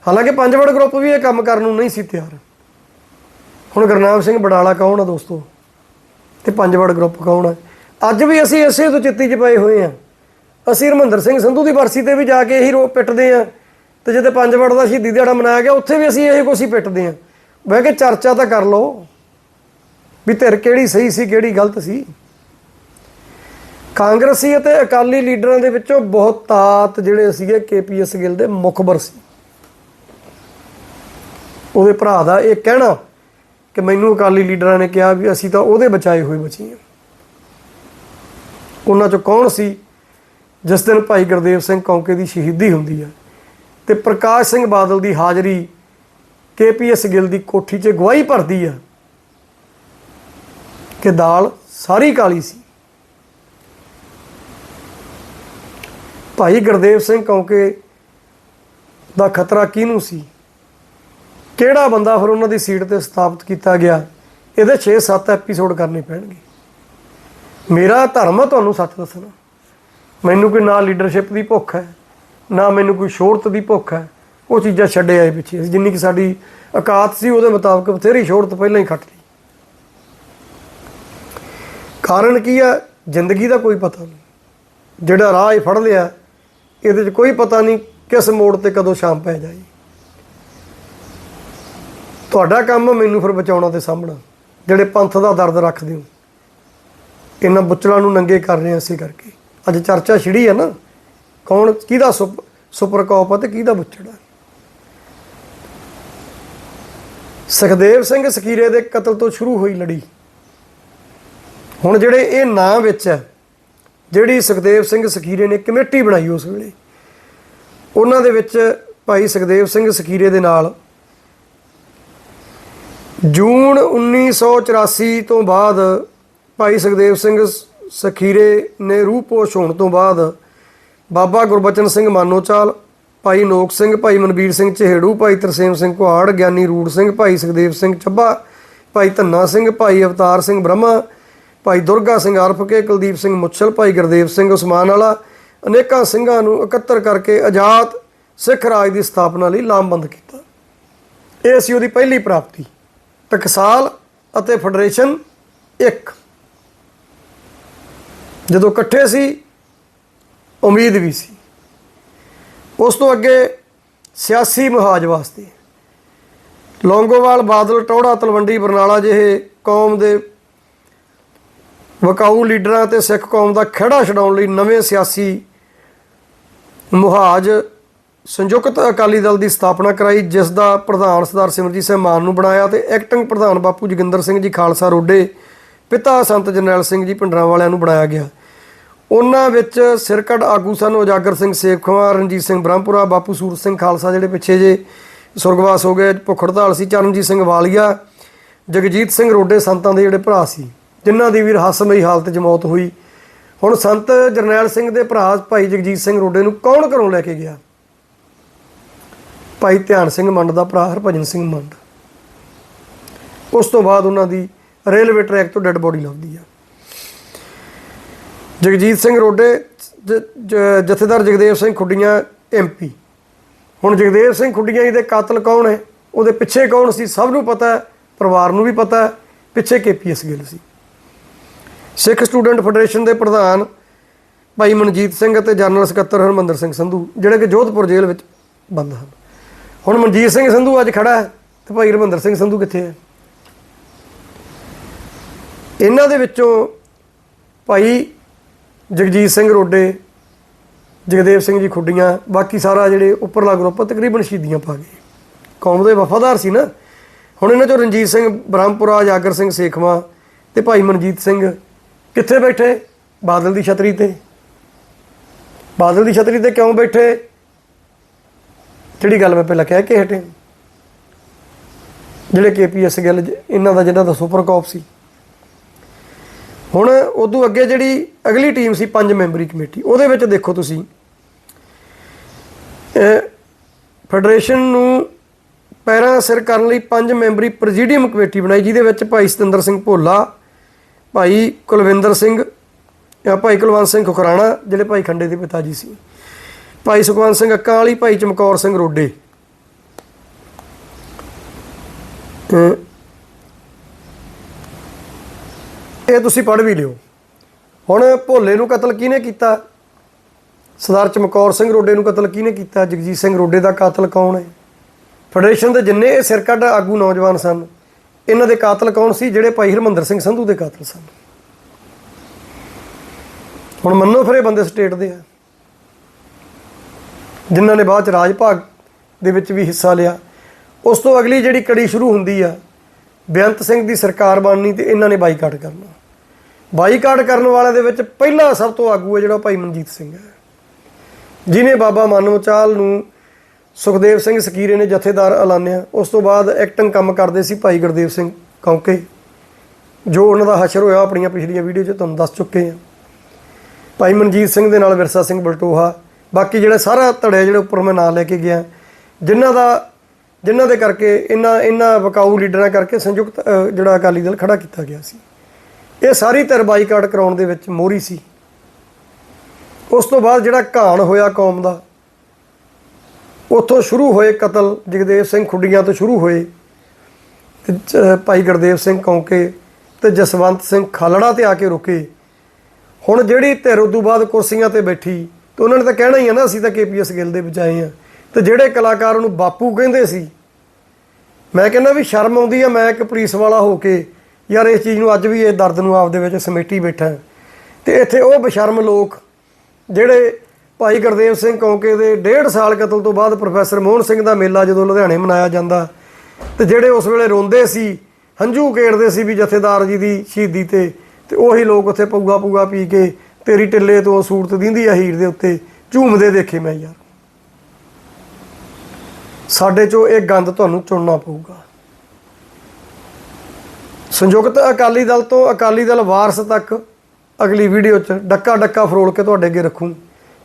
ਹਾਲਾਂਕਿ ਪੰਜਵੜ ਗਰੁੱਪ ਵੀ ਇਹ ਕੰਮ ਕਰਨ ਨੂੰ ਨਹੀਂ ਸੀ ਤਿਆਰ। ਹੁਣ ਗੁਰਨਾਮ ਸਿੰਘ ਬਡਾਲਾ ਕੌਣ ਆ ਦੋਸਤੋ? ਤੇ ਪੰਜਵੜ ਗਰੁੱਪ ਕੌਣ ਹੈ ਅੱਜ ਵੀ ਅਸੀਂ ਇਸੇ ਤੋਂ ਚਿੱਤੀ 'ਚ ਪਏ ਹੋਏ ਆ। ਅਸੀਂ ਹਰਮੰਦਰ ਸਿੰਘ ਸੰਧੂ ਦੀ ਵਰਸੀ ਤੇ ਵੀ ਜਾ ਕੇ ਇਹੀ ਰੋ ਪਿੱਟਦੇ ਆ ਤੇ ਜਦੋਂ ਪੰਜਵੜ ਦਾ ਸ਼ਹੀਦੀ ਦਿਹਾੜਾ ਮਨਾਇਆ ਗਿਆ, ਉੱਥੇ ਵੀ ਅਸੀਂ ਇਹ ਕੁਛ ਹੀ ਪਿੱਟਦੇ ਆ। ਬਹਿ ਕੇ ਚਰਚਾ ਤਾਂ ਕਰ ਲਓ ਵੀ ਧਿਰ ਕਿਹੜੀ ਸਹੀ ਸੀ, ਕਿਹੜੀ ਗਲਤ ਸੀ। ਕਾਂਗਰਸੀ ਅਤੇ ਅਕਾਲੀ ਲੀਡਰਾਂ ਦੇ ਵਿੱਚੋਂ ਬਹੁਤ ਤਾਤ ਜਿਹੜੇ ਸੀਗੇ ਕੇਪੀਐਸ ਗਿੱਲ ਦੇ ਮੁਖਬਰ ਸੀ ਉਹਦੇ ਭਰਾ ਦਾ ਇਹ ਕਹਿਣਾ ਕਿ ਮੈਨੂੰ ਅਕਾਲੀ ਲੀਡਰਾਂ ਨੇ ਕਿਹਾ ਵੀ ਅਸੀਂ ਤਾਂ ਉਹਦੇ ਬਚਾਏ ਹੋਏ ਬਚੇ ਹਾਂ। ਉਹਨਾਂ ਚੋਂ ਕੌਣ ਸੀ? ਜਿਸ ਦਿਨ ਭਾਈ ਗੁਰਦੇਵ ਸਿੰਘ ਕੌਂਕੇ ਦੀ ਸ਼ਹੀਦੀ ਹੁੰਦੀ ਹੈ ਤੇ ਪ੍ਰਕਾਸ਼ ਸਿੰਘ ਬਾਦਲ ਦੀ ਹਾਜ਼ਰੀ ਕੇਪੀਐਸ ਗਿੱਲ ਦੀ ਕੋਠੀ 'ਚ ਗਵਾਹੀ ਭਰਦੀ ਆ ਕਿ ਦਾਲ ਸਾਰੀ ਕਾਲੀ ਸੀ। ਭਾਈ ਗੁਰਦੇਵ ਸਿੰਘ ਕੌਂਕੇ ਦਾ ਖਤਰਾ ਕਿਹਨੂੰ ਸੀ? ਕਿਹੜਾ ਬੰਦਾ ਫਿਰ ਉਹਨਾਂ ਦੀ ਸੀਟ ਤੇ ਸਥਾਪਿਤ ਕੀਤਾ ਗਿਆ? ਇਹਦੇ 6-7 ਐਪੀਸੋਡ ਕਰਨੇ ਪੈਣਗੇ। ਮੇਰਾ ਧਰਮ ਹੈ ਤੁਹਾਨੂੰ ਸੱਚ ਦੱਸਣਾ। ਮੈਨੂੰ ਕੋਈ ਨਾ ਲੀਡਰਸ਼ਿਪ ਦੀ ਭੁੱਖ ਹੈ, ਨਾ ਮੈਨੂੰ ਕੋਈ ਸ਼ੋਹਰਤ ਦੀ ਭੁੱਖ ਹੈ। ਉਹ ਚੀਜ਼ਾਂ ਛੱਡੇ ਆਏ ਪਿੱਛੇ। ਜਿੰਨੀ ਕਿ ਸਾਡੀ ਔਕਾਤ ਸੀ, ਉਹਦੇ ਮੁਤਾਬਕ ਬਥੇਰੀ ਸ਼ੋਹਰਤ ਪਹਿਲਾਂ ਹੀ ਖੱਟ ਲਈ ਕਾਰਨ ਕੀ ਹੈ ਜ਼ਿੰਦਗੀ ਦਾ ਕੋਈ ਪਤਾ ਨਹੀਂ। ਜਿਹੜਾ ਰਾਹ ਹੀ ਫੜ ਲਿਆ, ਇਹਦੇ 'ਚ ਕੋਈ ਪਤਾ ਨਹੀਂ ਕਿਸ ਮੋੜ ਤੇ ਕਦੋਂ ਸ਼ਾਮ ਪੈ ਜਾਏ। ਤੁਹਾਡਾ ਕੰਮ ਆ ਮੈਨੂੰ ਫਿਰ ਬਚਾਉਣਾ ਤੇ ਸਾਹਮਣਾ। ਜਿਹੜੇ ਪੰਥ ਦਾ ਦਰਦ ਰੱਖਦੇ ਹੋ। ਇਹਨਾਂ ਬੁੱਚੜਾਂ ਨੂੰ ਨੰਗੇ ਕਰ ਰਹੇ ਆ ਇਸੇ ਕਰਕੇ। ਅੱਜ ਚਰਚਾ ਛਿੜੀ ਹੈ ਨਾ। ਕੌਣ, ਕਿਹਦਾ ਸੁਪ- ਸੁਪਰ ਕੌਪ ਆ ਤੇ ਕਿਹਦਾ ਬੁੱਚੜਾ? ਸੁਖਦੇਵ ਸਿੰਘ ਸਕੀਰੇ ਦੇ ਕਤਲ ਤੋਂ ਸ਼ੁਰੂ ਹੋਈ ਲੜੀ। ਹੁਣ ਜਿਹੜੇ ਇਹ ਨਾਂ ਵਿੱਚ ਹੈ, ਜਿਹੜੀ ਸੁਖਦੇਵ ਸਿੰਘ ਸਕੀਰੇ ਨੇ ਕਮੇਟੀ ਬਣਾਈ ਉਸ ਵੇਲੇ। ਉਹਨਾਂ ਦੇ ਵਿੱਚ ਭਾਈ ਸੁਖਦੇਵ ਸਿੰਘ ਸਕੀਰੇ ਦੇ ਨਾਲ ਜੂਨ 1984 ਤੋਂ ਬਾਅਦ ਭਾਈ ਸੁਖਦੇਵ ਸਿੰਘ ਸਖੀਰੇ ਨੇ ਰੂਹਪੋਸ਼ ਹੋਣ ਤੋਂ ਬਾਅਦ ਬਾਬਾ ਗੁਰਬਚਨ ਸਿੰਘ ਮਾਨੋਚਾਲ ਭਾਈ ਨੋਕ ਸਿੰਘ, ਭਾਈ ਮਨਵੀਰ ਸਿੰਘ ਚਿਹੜੂ ਭਾਈ ਤਰਸੇਮ ਸਿੰਘ ਕੁਹਾੜ, ਗਿਆਨੀ ਰੂੜ ਸਿੰਘ, ਭਾਈ ਸੁਖਦੇਵ ਸਿੰਘ ਚੱਬਾ, ਭਾਈ ਧੰਨਾ ਸਿੰਘ, ਭਾਈ ਅਵਤਾਰ ਸਿੰਘ ਬ੍ਰਹਮਾ, ਭਾਈ ਦੁਰਗਾ ਸਿੰਘ ਅਰਫਕੇ ਕੁਲਦੀਪ ਸਿੰਘ ਮੁੱਛਲ, ਭਾਈ ਗੁਰਦੇਵ ਸਿੰਘ ਉਸਮਾਨ ਵਾਲਾ, ਅਨੇਕਾਂ ਸਿੰਘਾਂ ਨੂੰ ਇਕੱਤਰ ਕਰਕੇ ਆਜ਼ਾਦ ਸਿੱਖ ਰਾਜ ਦੀ ਸਥਾਪਨਾ ਲਈ ਲਾਮਬੰਦ ਕੀਤਾ। ਇਹ ਸੀ ਉਹਦੀ ਪਹਿਲੀ ਪ੍ਰਾਪਤੀ। ਟਕਸਾਲ ਅਤੇ ਫੈਡਰੇਸ਼ਨ ਇੱਕ। ਜਦੋਂ ਇਕੱਠੇ ਸੀ, ਉਮੀਦ ਵੀ ਸੀ। ਉਸ ਤੋਂ ਅੱਗੇ ਸਿਆਸੀ ਮੁਹਾਜ ਵਾਸਤੇ ਲੌਂਗੋਵਾਲ, ਬਾਦਲ ਟੌੜਾ ਤਲਵੰਡੀ, ਬਰਨਾਲਾ ਜਿਹੇ ਕੌਮ ਦੇ ਵਕਾਊ ਲੀਡਰਾਂ ਤੇ ਸਿੱਖ ਕੌਮ ਦਾ ਖਹਿੜਾ ਛਡਾਉਣ ਲਈ ਨਵੇਂ ਸਿਆਸੀ ਮੁਹਾਜ ਸੰਯੁਕਤ ਅਕਾਲੀ ਦਲ ਦੀ ਸਥਾਪਨਾ ਕਰਾਈ, ਜਿਸ ਦਾ ਪ੍ਰਧਾਨ ਸਰਦਾਰ ਸਿਮਰਜੀਤ ਸਿੰਘ ਮਾਨ ਨੂੰ ਬਣਾਇਆ ਤੇ ਐਕਟਿੰਗ ਪ੍ਰਧਾਨ ਬਾਪੂ ਜੋਗਿੰਦਰ ਸਿੰਘ ਜੀ ਖਾਲਸਾ ਰੋਡੇ, ਪਿਤਾ ਸੰਤ ਜਰਨੈਲ ਸਿੰਘ ਜੀ ਪਿੰਡਰਾਂ ਵਾਲਿਆਂ ਨੂੰ ਬਣਾਇਆ ਗਿਆ। ਉਹਨਾਂ ਵਿੱਚ ਸਿਰਕੜ ਆਗੂ ਸਨ ਉਜਾਗਰ ਸਿੰਘ ਸੇਖਵਾਂ ਰਣਜੀਤ ਸਿੰਘ ਬ੍ਰਹਮਪੁਰਾ, ਬਾਪੂ ਸੂਰਤ ਸਿੰਘ ਖਾਲਸਾ ਜਿਹੜੇ ਪਿੱਛੇ ਜੇ ਸੁਰਗਵਾਸ ਹੋ ਗਏ, ਭੁੱਖ ਹੜਤਾਲ ਸੀ, ਚਰਨਜੀਤ ਸਿੰਘ ਵਾਲੀਆ, ਜਗਜੀਤ ਸਿੰਘ ਰੋਡੇ ਸੰਤਾਂ ਦੇ ਜਿਹੜੇ ਭਰਾ ਸੀ, ਜਿਨ੍ਹਾਂ ਦੀ ਵੀ ਰਹੱਸਮਈ ਹਾਲਤ 'ਚ ਮੌਤ ਹੋਈ। ਹੁਣ ਸੰਤ ਜਰਨੈਲ ਸਿੰਘ ਦੇ ਭਰਾ ਭਾਈ ਜਗਜੀਤ ਸਿੰਘ ਰੋਡੇ ਨੂੰ ਕੌਣ ਘਰੋਂ ਲੈ ਕੇ ਗਿਆ? ਭਾਈ ਧਿਆਨ ਸਿੰਘ ਮੰਡ ਦਾ ਭਰਾ ਹਰਭਜਨ ਸਿੰਘ ਮੰਡ। ਉਸ ਤੋਂ ਬਾਅਦ ਉਹਨਾਂ ਦੀ ਰੇਲਵੇ ਟਰੈਕ ਤੋਂ ਡੈੱਡ ਬੋਡੀ ਲੱਭਦੀ ਆ। ਜਗਜੀਤ ਸਿੰਘ ਰੋਡੇ, ਜ- ਜਥੇਦਾਰ ਜਗਦੇਵ ਸਿੰਘ ਖੁੱਡੀਆਂ ਐਮਪੀ ਹੁਣ ਜਗਦੇਵ ਸਿੰਘ ਖੁੱਡੀਆਂ ਜੀ ਦੇ ਕਾਤਲ ਕੌਣ ਹੈ? ਉਹਦੇ ਪਿੱਛੇ ਕੌਣ ਸੀ? ਸਭ ਨੂੰ ਪਤਾ ਹੈ, ਪਰਿਵਾਰ ਨੂੰ ਵੀ ਪਤਾ ਹੈ, ਪਿੱਛੇ ਕੇਪੀਐਸ ਗਿੱਲ ਸੀ। ਸਿੱਖ ਸਟੂਡੈਂਟ ਫੈਡਰੇਸ਼ਨ ਦੇ ਪ੍ਰਧਾਨ ਭਾਈ ਮਨਜੀਤ ਸਿੰਘ ਅਤੇ ਜਨਰਲ ਸਕੱਤਰ ਹਰਮੰਦਰ ਸਿੰਘ ਸੰਧੂ, ਜਿਹੜੇ ਕਿ ਜੋਧਪੁਰ ਜੇਲ੍ਹ ਵਿੱਚ ਬੰਦ ਹਨ। ਹੁਣ ਮਨਜੀਤ ਸਿੰਘ ਸੰਧੂ ਅੱਜ ਖੜਾ ਹੈ ਤੇ ਭਾਈ ਹਰਮੰਦਰ ਸਿੰਘ ਸੰਧੂ ਕਿੱਥੇ ਹੈ? ਇਹਨਾਂ ਦੇ ਵਿੱਚੋਂ ਭਾਈ ਜਗਜੀਤ ਸਿੰਘ ਰੋਡੇ ਜਗਦੇਵ ਸਿੰਘ ਜੀ ਖੁੱਡੀਆਂ ਬਾਕੀ ਸਾਰਾ ਜਿਹੜੇ ਉੱਪਰਲਾ ਗਰੁੱਪ ਆ, ਤਕਰੀਬਨ ਸ਼ਹੀਦੀਆਂ ਪਾ ਗਏ। ਕੌਮ ਦੇ ਵਫਾਦਾਰ ਸੀ ਨਾ। ਹੁਣ ਇਹਨਾਂ ਚੋਂ ਰਣਜੀਤ ਸਿੰਘ ਬ੍ਰਹਮਪੁਰਾ ਜਾਗਰ ਸਿੰਘ ਸੇਖਵਾ ਤੇ ਭਾਈ ਮਨਜੀਤ ਸਿੰਘ। ਕਿੱਥੇ ਬੈਠੇ? ਬਾਦਲ ਦੀ ਛਤਰੀ ਤੇ। ਬਾਦਲ ਦੀ ਛਤਰੀ ਤੇ ਕਿਉਂ ਬੈਠੇ? ਜਿਹੜੀ ਗੱਲ ਮੈਂ ਪਹਿਲਾਂ ਕਹਿ ਕੇ ਹਟੇ, ਜਿਹੜੇ ਕੇਪੀਐਸ ਗੱਲ ਇਹਨਾਂ ਦਾ ਜਿਹਨਾਂ ਦਾ ਸੁਪਰ ਕੌਪ ਸੀ। ਹੁਣ ਉਦੋਂ ਅੱਗੇ ਜਿਹੜੀ ਅਗਲੀ ਟੀਮ ਸੀ ਪੰਜ ਮੈਂਬਰੀ ਕਮੇਟੀ, ਉਹਦੇ ਵਿੱਚ ਦੇਖੋ ਤੁਸੀਂ ਫੈਡਰੇਸ਼ਨ ਨੂੰ ਪੈਰਾਂ ਸਿਰ ਕਰਨ ਲਈ ਪੰਜ ਮੈਂਬਰੀ ਪ੍ਰੈਜ਼ੀਡੀਅਮ ਕਮੇਟੀ ਬਣਾਈ, ਜਿਹਦੇ ਵਿੱਚ ਭਾਈ ਸਤਿੰਦਰ ਸਿੰਘ ਭੋਲਾ, ਭਾਈ ਕੁਲਵਿੰਦਰ ਸਿੰਘ ਜਾਂ ਭਾਈ ਕੁਲਵੰਤ ਸਿੰਘ ਖੁਖਰਾਣਾ, ਜਿਹੜੇ ਭਾਈ ਖੰਡੇ ਦੇ ਪਿਤਾ ਜੀ ਸੀ। ਭਾਈ ਸੁਖਵੰਤ ਸਿੰਘ ਅੱਕਾਂ ਵਾਲੀ ਭਾਈ ਚਮਕੌਰ ਸਿੰਘ ਰੋਡੇ। ਇਹ ਤੁਸੀਂ ਪੜ੍ਹ ਵੀ ਲਿਓ। ਹੁਣ ਭੋਲੇ ਨੂੰ ਕਤਲ ਕਿਹਨੇ ਕੀਤਾ? ਸਰਦਾਰ ਚਮਕੌਰ ਸਿੰਘ ਰੋਡੇ ਨੂੰ ਕਤਲ ਕਿਹਨੇ ਕੀਤਾ? ਜਗਜੀਤ ਸਿੰਘ ਰੋਡੇ ਦਾ ਕਾਤਲ ਕੌਣ ਹੈ? ਫੈਡਰੇਸ਼ਨ ਦੇ ਜਿੰਨੇ ਇਹ ਸਿਰਕੱਢ ਆਗੂ ਨੌਜਵਾਨ ਸਨ, ਇਹਨਾਂ ਦੇ ਕਾਤਲ ਕੌਣ ਸੀ? ਜਿਹੜੇ ਭਾਈ ਹਰਮੰਦਰ ਸਿੰਘ ਸੰਧੂ ਦੇ ਕਾਤਲ ਸਨ। ਹੁਣ ਮੰਨੋ ਫਿਰ ਇਹ ਬੰਦੇ ਸਟੇਟ ਦੇ ਆ। ਜਿਨ੍ਹਾਂ ਨੇ ਬਾਅਦ ਚ ਰਾਜ ਭਾਗ ਦੇ ਵਿੱਚ ਵੀ ਹਿੱਸਾ ਲਿਆ। ਉਸ ਤੋਂ ਅਗਲੀ ਜਿਹੜੀ ਕੜੀ ਸ਼ੁਰੂ ਹੁੰਦੀ ਆ, ਬੇਅੰਤ ਸਿੰਘ ਦੀ ਸਰਕਾਰ ਬਣਨੀ ਤੇ ਇਹਨਾਂ ਨੇ ਬਾਈਕਾਟ ਕਰਨਾ। ਬਾਈਕਾਟ ਕਰਨ ਵਾਲਿਆਂ ਦੇ ਵਿੱਚ ਪਹਿਲਾ ਸਭ ਤੋਂ ਆਗੂ ਹੈ ਜਿਹੜਾ ਭਾਈ ਮਨਜੀਤ ਸਿੰਘ ਹੈ। ਜਿਨੇ ਬਾਬਾ ਮਾਨਵਚਾਲ ਨੂੰ ਸੁਖਦੇਵ ਸਿੰਘ ਸਕੀਰੇ ਨੇ ਜਥੇਦਾਰ ਐਲਾਨਿਆ। ਉਸ ਤੋਂ ਬਾਅਦ ਐਕਟਿੰਗ ਕੰਮ ਕਰਦੇ ਸੀ ਭਾਈ ਗੁਰਦੇਵ ਸਿੰਘ ਕੌਂਕੇ, ਜੋ ਉਹਨਾਂ ਦਾ ਹਸ਼ਰ ਹੋਇਆ ਆਪਣੀਆਂ ਪਿਛਲੀਆਂ ਵੀਡੀਓ 'ਚ ਤੁਹਾਨੂੰ ਦੱਸ ਚੁੱਕੇ ਹਾਂ ਭਾਈ ਮਨਜੀਤ ਸਿੰਘ ਦੇ ਨਾਲ ਵਿਰਸਾ ਸਿੰਘ ਬਲਟੋਹਾ ਬਾਕੀ ਜਿਹੜਾ ਸਾਰਾ ਧੜਿਆ ਜਿਹੜੇ ਉੱਪਰ ਮੈਂ ਨਾਂ ਲੈ ਕੇ ਗਿਆ, ਜਿਨ੍ਹਾਂ ਦਾ, ਜਿਨ੍ਹਾਂ ਦੇ ਕਰਕੇ ਇਹਨਾਂ ਇਹਨਾਂ ਵਕਾਊ ਲੀਡਰਾਂ ਕਰਕੇ ਸੰਯੁਕਤ ਜਿਹੜਾ ਅਕਾਲੀ ਦਲ ਖੜਾ ਕੀਤਾ ਗਿਆ ਸੀ। ਇਹ ਸਾਰੀ ਧਿਰ ਬਾਈਕਾਟ ਕਰਾਉਣ ਦੇ ਵਿੱਚ ਮੋਹਰੀ ਸੀ। ਉਸ ਤੋਂ ਬਾਅਦ ਜਿਹੜਾ ਘਾਣ ਹੋਇਆ ਕੌਮ ਦਾ, ਉੱਥੋਂ ਸ਼ੁਰੂ ਹੋਏ ਕਤਲ ਜਗਦੇਵ ਸਿੰਘ ਖੁੱਡੀਆਂ ਤੋਂ ਸ਼ੁਰੂ ਹੋਏ ਭਾਈ ਗੁਰਦੇਵ ਸਿੰਘ ਕੌਂਕੇ ਤੇ ਜਸਵੰਤ ਸਿੰਘ ਖਾਲੜਾ ਤੇ ਆ ਕੇ ਰੁਕੇ। ਹੁਣ ਜਿਹੜੀ ਧਿਰ ਉਦੋਂ ਬਾਅਦ ਕੁਰਸੀਆਂ ਤੇ ਬੈਠੀ ਤੇ ਉਹਨਾਂ ਨੇ ਤਾਂ ਕਹਿਣਾ ਹੀ ਆ ਨਾ, ਅਸੀਂ ਤਾਂ ਕੇਪੀਐਸ ਗਿੱਲ ਦੇ ਵਿੱਚ ਆਏ ਆ। ਤੇ ਜਿਹੜੇ ਕਲਾਕਾਰ ਉਹਨੂੰ ਬਾਪੂ ਕਹਿੰਦੇ ਸੀ, ਮੈਂ ਕਹਿੰਦਾ ਵੀ ਸ਼ਰਮ ਆਉਂਦੀ ਆ, ਮੈਂ ਇੱਕ ਪੁਲਿਸ ਵਾਲਾ ਹੋ ਕੇ, ਯਾਰ ਇਸ ਚੀਜ਼ ਨੂੰ ਅੱਜ ਵੀ ਇਹ ਦਰਦ ਨੂੰ ਆਪਦੇ ਵਿੱਚ ਸਮੇਟੀ ਬੈਠਾ। ਤੇ ਇੱਥੇ ਉਹ ਬਸ਼ਰਮ ਲੋਕ, ਜਿਹੜੇ ਭਾਈ ਗੁਰਦੇਵ ਸਿੰਘ ਕੌਂਕੇ ਦੇ ਡੇਢ ਸਾਲ ਕਤਲ ਤੋਂ ਬਾਅਦ ਪ੍ਰੋਫੈਸਰ ਮੋਹਨ ਸਿੰਘ ਦਾ ਮੇਲਾ ਜਦੋਂ ਲੁਧਿਆਣੇ ਮਨਾਇਆ ਜਾਂਦਾ, ਤੇ ਜਿਹੜੇ ਉਸ ਵੇਲੇ ਰੋਂਦੇ ਸੀ, ਹੰਝੂ ਕੇੜਦੇ ਸੀ ਵੀ ਜਥੇਦਾਰ ਜੀ ਦੀ ਸ਼ਹੀਦੀ ਤੇ ਤੇ ਉਹੀ ਲੋਕ ਉੱਥੇ ਪਊਗਾ ਪਊਗਾ ਪੀ ਕੇ ਤੇਰੀ ਟਿੱਲੇ ਤੋਂ ਸੂਰਤ ਦਿੰਦੀ ਆ ਹੀਰ ਦੇ ਉੱਤੇ, ਝੂਮਦੇ ਦੇਖੇ ਮੈਂ ਯਾਰ। ਸਾਡੇ ਚੋਂ ਇਹ ਗੰਦ ਤੁਹਾਨੂੰ ਚੁਣਨਾ ਪਊਗਾ। ਸੰਯੁਕਤ ਅਕਾਲੀ ਦਲ ਤੋਂ ਅਕਾਲੀ ਦਲ ਵਾਰਸ ਤੱਕ ਅਗਲੀ ਵੀਡੀਓ 'ਚ ਡੱਕਾ ਡੱਕਾ ਫਰੋਲ ਕੇ ਤੁਹਾਡੇ ਅੱਗੇ ਰੱਖੂੰ,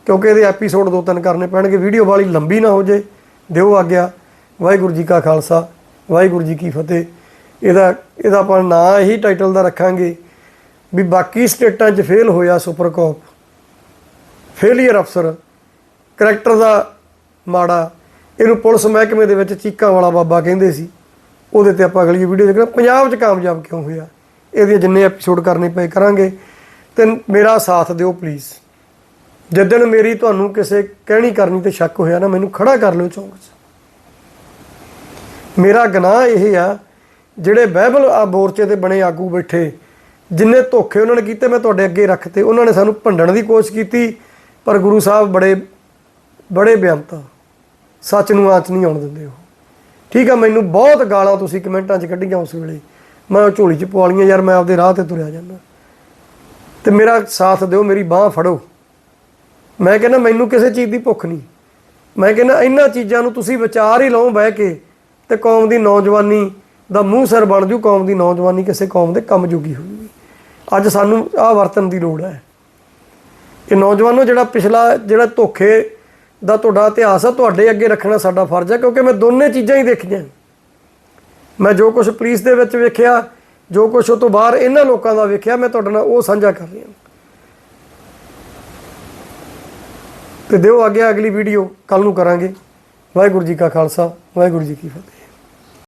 ਕਿਉਂਕਿ ਇਹਦੇ ਐਪੀਸੋਡ ਦੋ ਤਿੰਨ ਕਰਨੇ ਪੈਣਗੇ, ਵੀਡੀਓ ਵਾਲੀ ਲੰਬੀ ਨਾ ਹੋ ਜੇ, ਦਿਓ ਆਗਿਆ। ਵਾਹਿਗੁਰੂ ਜੀ ਕਾ ਖਾਲਸਾ, ਵਾਹਿਗੁਰੂ ਜੀ ਕੀ ਫਤਿਹ। ਇਹਦਾ ਇਹਦਾ ਆਪਾਂ ਨਾਂ ਇਹੀ ਟਾਈਟਲ ਦਾ ਰੱਖਾਂਗੇ ਵੀ ਬਾਕੀ ਸਟੇਟਾਂ 'ਚ ਫੇਲ ਹੋਇਆ ਸੁਪਰ ਕੌਪ ਫੇਲੀਅਰ ਅਫਸਰ ਕਰੈਕਟਰ ਦਾ ਮਾੜਾ, ਇਹਨੂੰ ਪੁਲਿਸ ਮਹਿਕਮੇ ਦੇ ਵਿੱਚ ਚੀਕਾਂ ਵਾਲਾ ਬਾਬਾ ਕਹਿੰਦੇ ਸੀ। ਉਹਦੇ ਤੇ ਆਪਾਂ ਅਗਲੀ ਵੀਡੀਓ ਦੇਖਾਂਗੇ ਪੰਜਾਬ 'ਚ ਕਾਮਯਾਬ ਕਿਉਂ ਹੋਇਆ? ਇਹਦੇ ਜਿੰਨੇ ਐਪੀਸੋਡ ਕਰਨੇ ਪਏ ਕਰਾਂਗੇ। ਤੇ ਮੇਰਾ ਸਾਥ ਦਿਓ ਪਲੀਜ਼ ਜਿੱਦਣ ਮੇਰੀ ਤੁਹਾਨੂੰ ਕਿਸੇ ਕਹਿਣੀ ਕਰਨੀ ਤੇ ਸ਼ੱਕ ਹੋਇਆ ਨਾ, ਮੈਨੂੰ ਖੜਾ ਕਰ ਲਿਓ ਚੌਂਕ 'ਚ। ਮੇਰਾ ਗਨਾਹ ਇਹ ਆ, ਜਿਹੜੇ ਬਾਈਬਲ ਆ ਮੋਰਚੇ ਤੇ ਬਣੇ ਆਗੂ ਬੈਠੇ ਜਿੰਨੇ ਧੋਖੇ ਉਹਨਾਂ ਨੇ ਕੀਤੇ, ਮੈਂ ਤੁਹਾਡੇ ਅੱਗੇ ਰੱਖਤੇ। ਉਹਨਾਂ ਨੇ ਸਾਨੂੰ ਭੰਡਣ ਦੀ ਕੋਸ਼ਿਸ਼ ਕੀਤੀ, ਪਰ ਗੁਰੂ ਸਾਹਿਬ ਬੜੇ ਬੜੇ ਬਿਆਨਤਾ ਸੱਚ ਨੂੰ ਆਂਚ ਨਹੀਂ ਆਉਣ ਦਿੰਦੇ ਉਹ। ਠੀਕ ਆ, ਮੈਨੂੰ ਬਹੁਤ ਗਾਲਾਂ ਤੁਸੀਂ ਕਮੈਂਟਾਂ 'ਚ ਕੱਢੀਆਂ ਉਸ ਵੇਲੇ। ਮੈਂ ਉਹ ਝੋਲੀ 'ਚ ਪਵਾ ਲਈਆਂ, ਯਾਰ ਮੈਂ ਆਪਦੇ ਰਾਹ ਤੇ ਤੁਰਿਆ ਜਾਂਦਾ। ਤੇ ਮੇਰਾ ਸਾਥ ਦਿਓ, ਮੇਰੀ ਬਾਹ ਫੜੋ। ਮੈਂ ਕਹਿੰਦਾ, ਮੈਨੂੰ ਕਿਸੇ ਚੀਜ਼ ਦੀ ਭੁੱਖ ਨਹੀਂ। ਮੈਂ ਕਹਿੰਦਾ ਇਹਨਾਂ ਚੀਜ਼ਾਂ ਨੂੰ ਤੁਸੀਂ ਵਿਚਾਰ ਹੀ ਲਓ ਬਹਿ ਕੇ, ਤੇ ਕੌਮ ਦੀ ਨੌਜਵਾਨੀ ਦਾ ਮੂੰਹ ਸਰ ਬਣ ਜੂ, ਕੌਮ ਦੀ ਨੌਜਵਾਨੀ ਕਿਸੇ ਕੌਮ ਦੇ ਕੰਮ ਜੋਗੀ ਹੋਊਗੀ। ਅੱਜ ਸਾਨੂੰ ਆਹ ਵਰਤਨ ਦੀ ਲੋੜ ਹੈ। ਇਹ ਨੌਜਵਾਨੋ ਜਿਹੜਾ ਪਿਛਲਾ ਜਿਹੜਾ ਧੋਖੇ ਦਾ ਤੁਹਾਡਾ ਇਤਿਹਾਸ ਆ, ਤੁਹਾਡੇ ਅੱਗੇ ਰੱਖਣਾ ਸਾਡਾ ਫਰਜ਼ ਹੈ, ਕਿਉਂਕਿ ਮੈਂ ਦੋਨੇ ਚੀਜ਼ਾਂ ਹੀ ਦੇਖੀਆਂ। ਮੈਂ ਜੋ ਕੁਝ ਪੁਲਿਸ ਦੇ ਵਿੱਚ ਵੇਖਿਆ, ਜੋ ਕੁਝ ਉਹ ਤੋਂ ਬਾਹਰ ਇਹਨਾਂ ਲੋਕਾਂ ਦਾ ਵੇਖਿਆ, ਮੈਂ ਤੁਹਾਡੇ ਨਾਲ ਉਹ ਸਾਂਝਾ ਕਰ ਰਿਹਾ ਤੇ ਦਿਓ ਅੱਗੇ ਅਗਲੀ ਵੀਡੀਓ ਕੱਲ ਨੂੰ ਕਰਾਂਗੇ। ਵਾਹਿਗੁਰੂ ਜੀ ਕਾ ਖਾਲਸਾ, ਵਾਹਿਗੁਰੂ ਜੀ ਕੀ ਫਤਿਹ।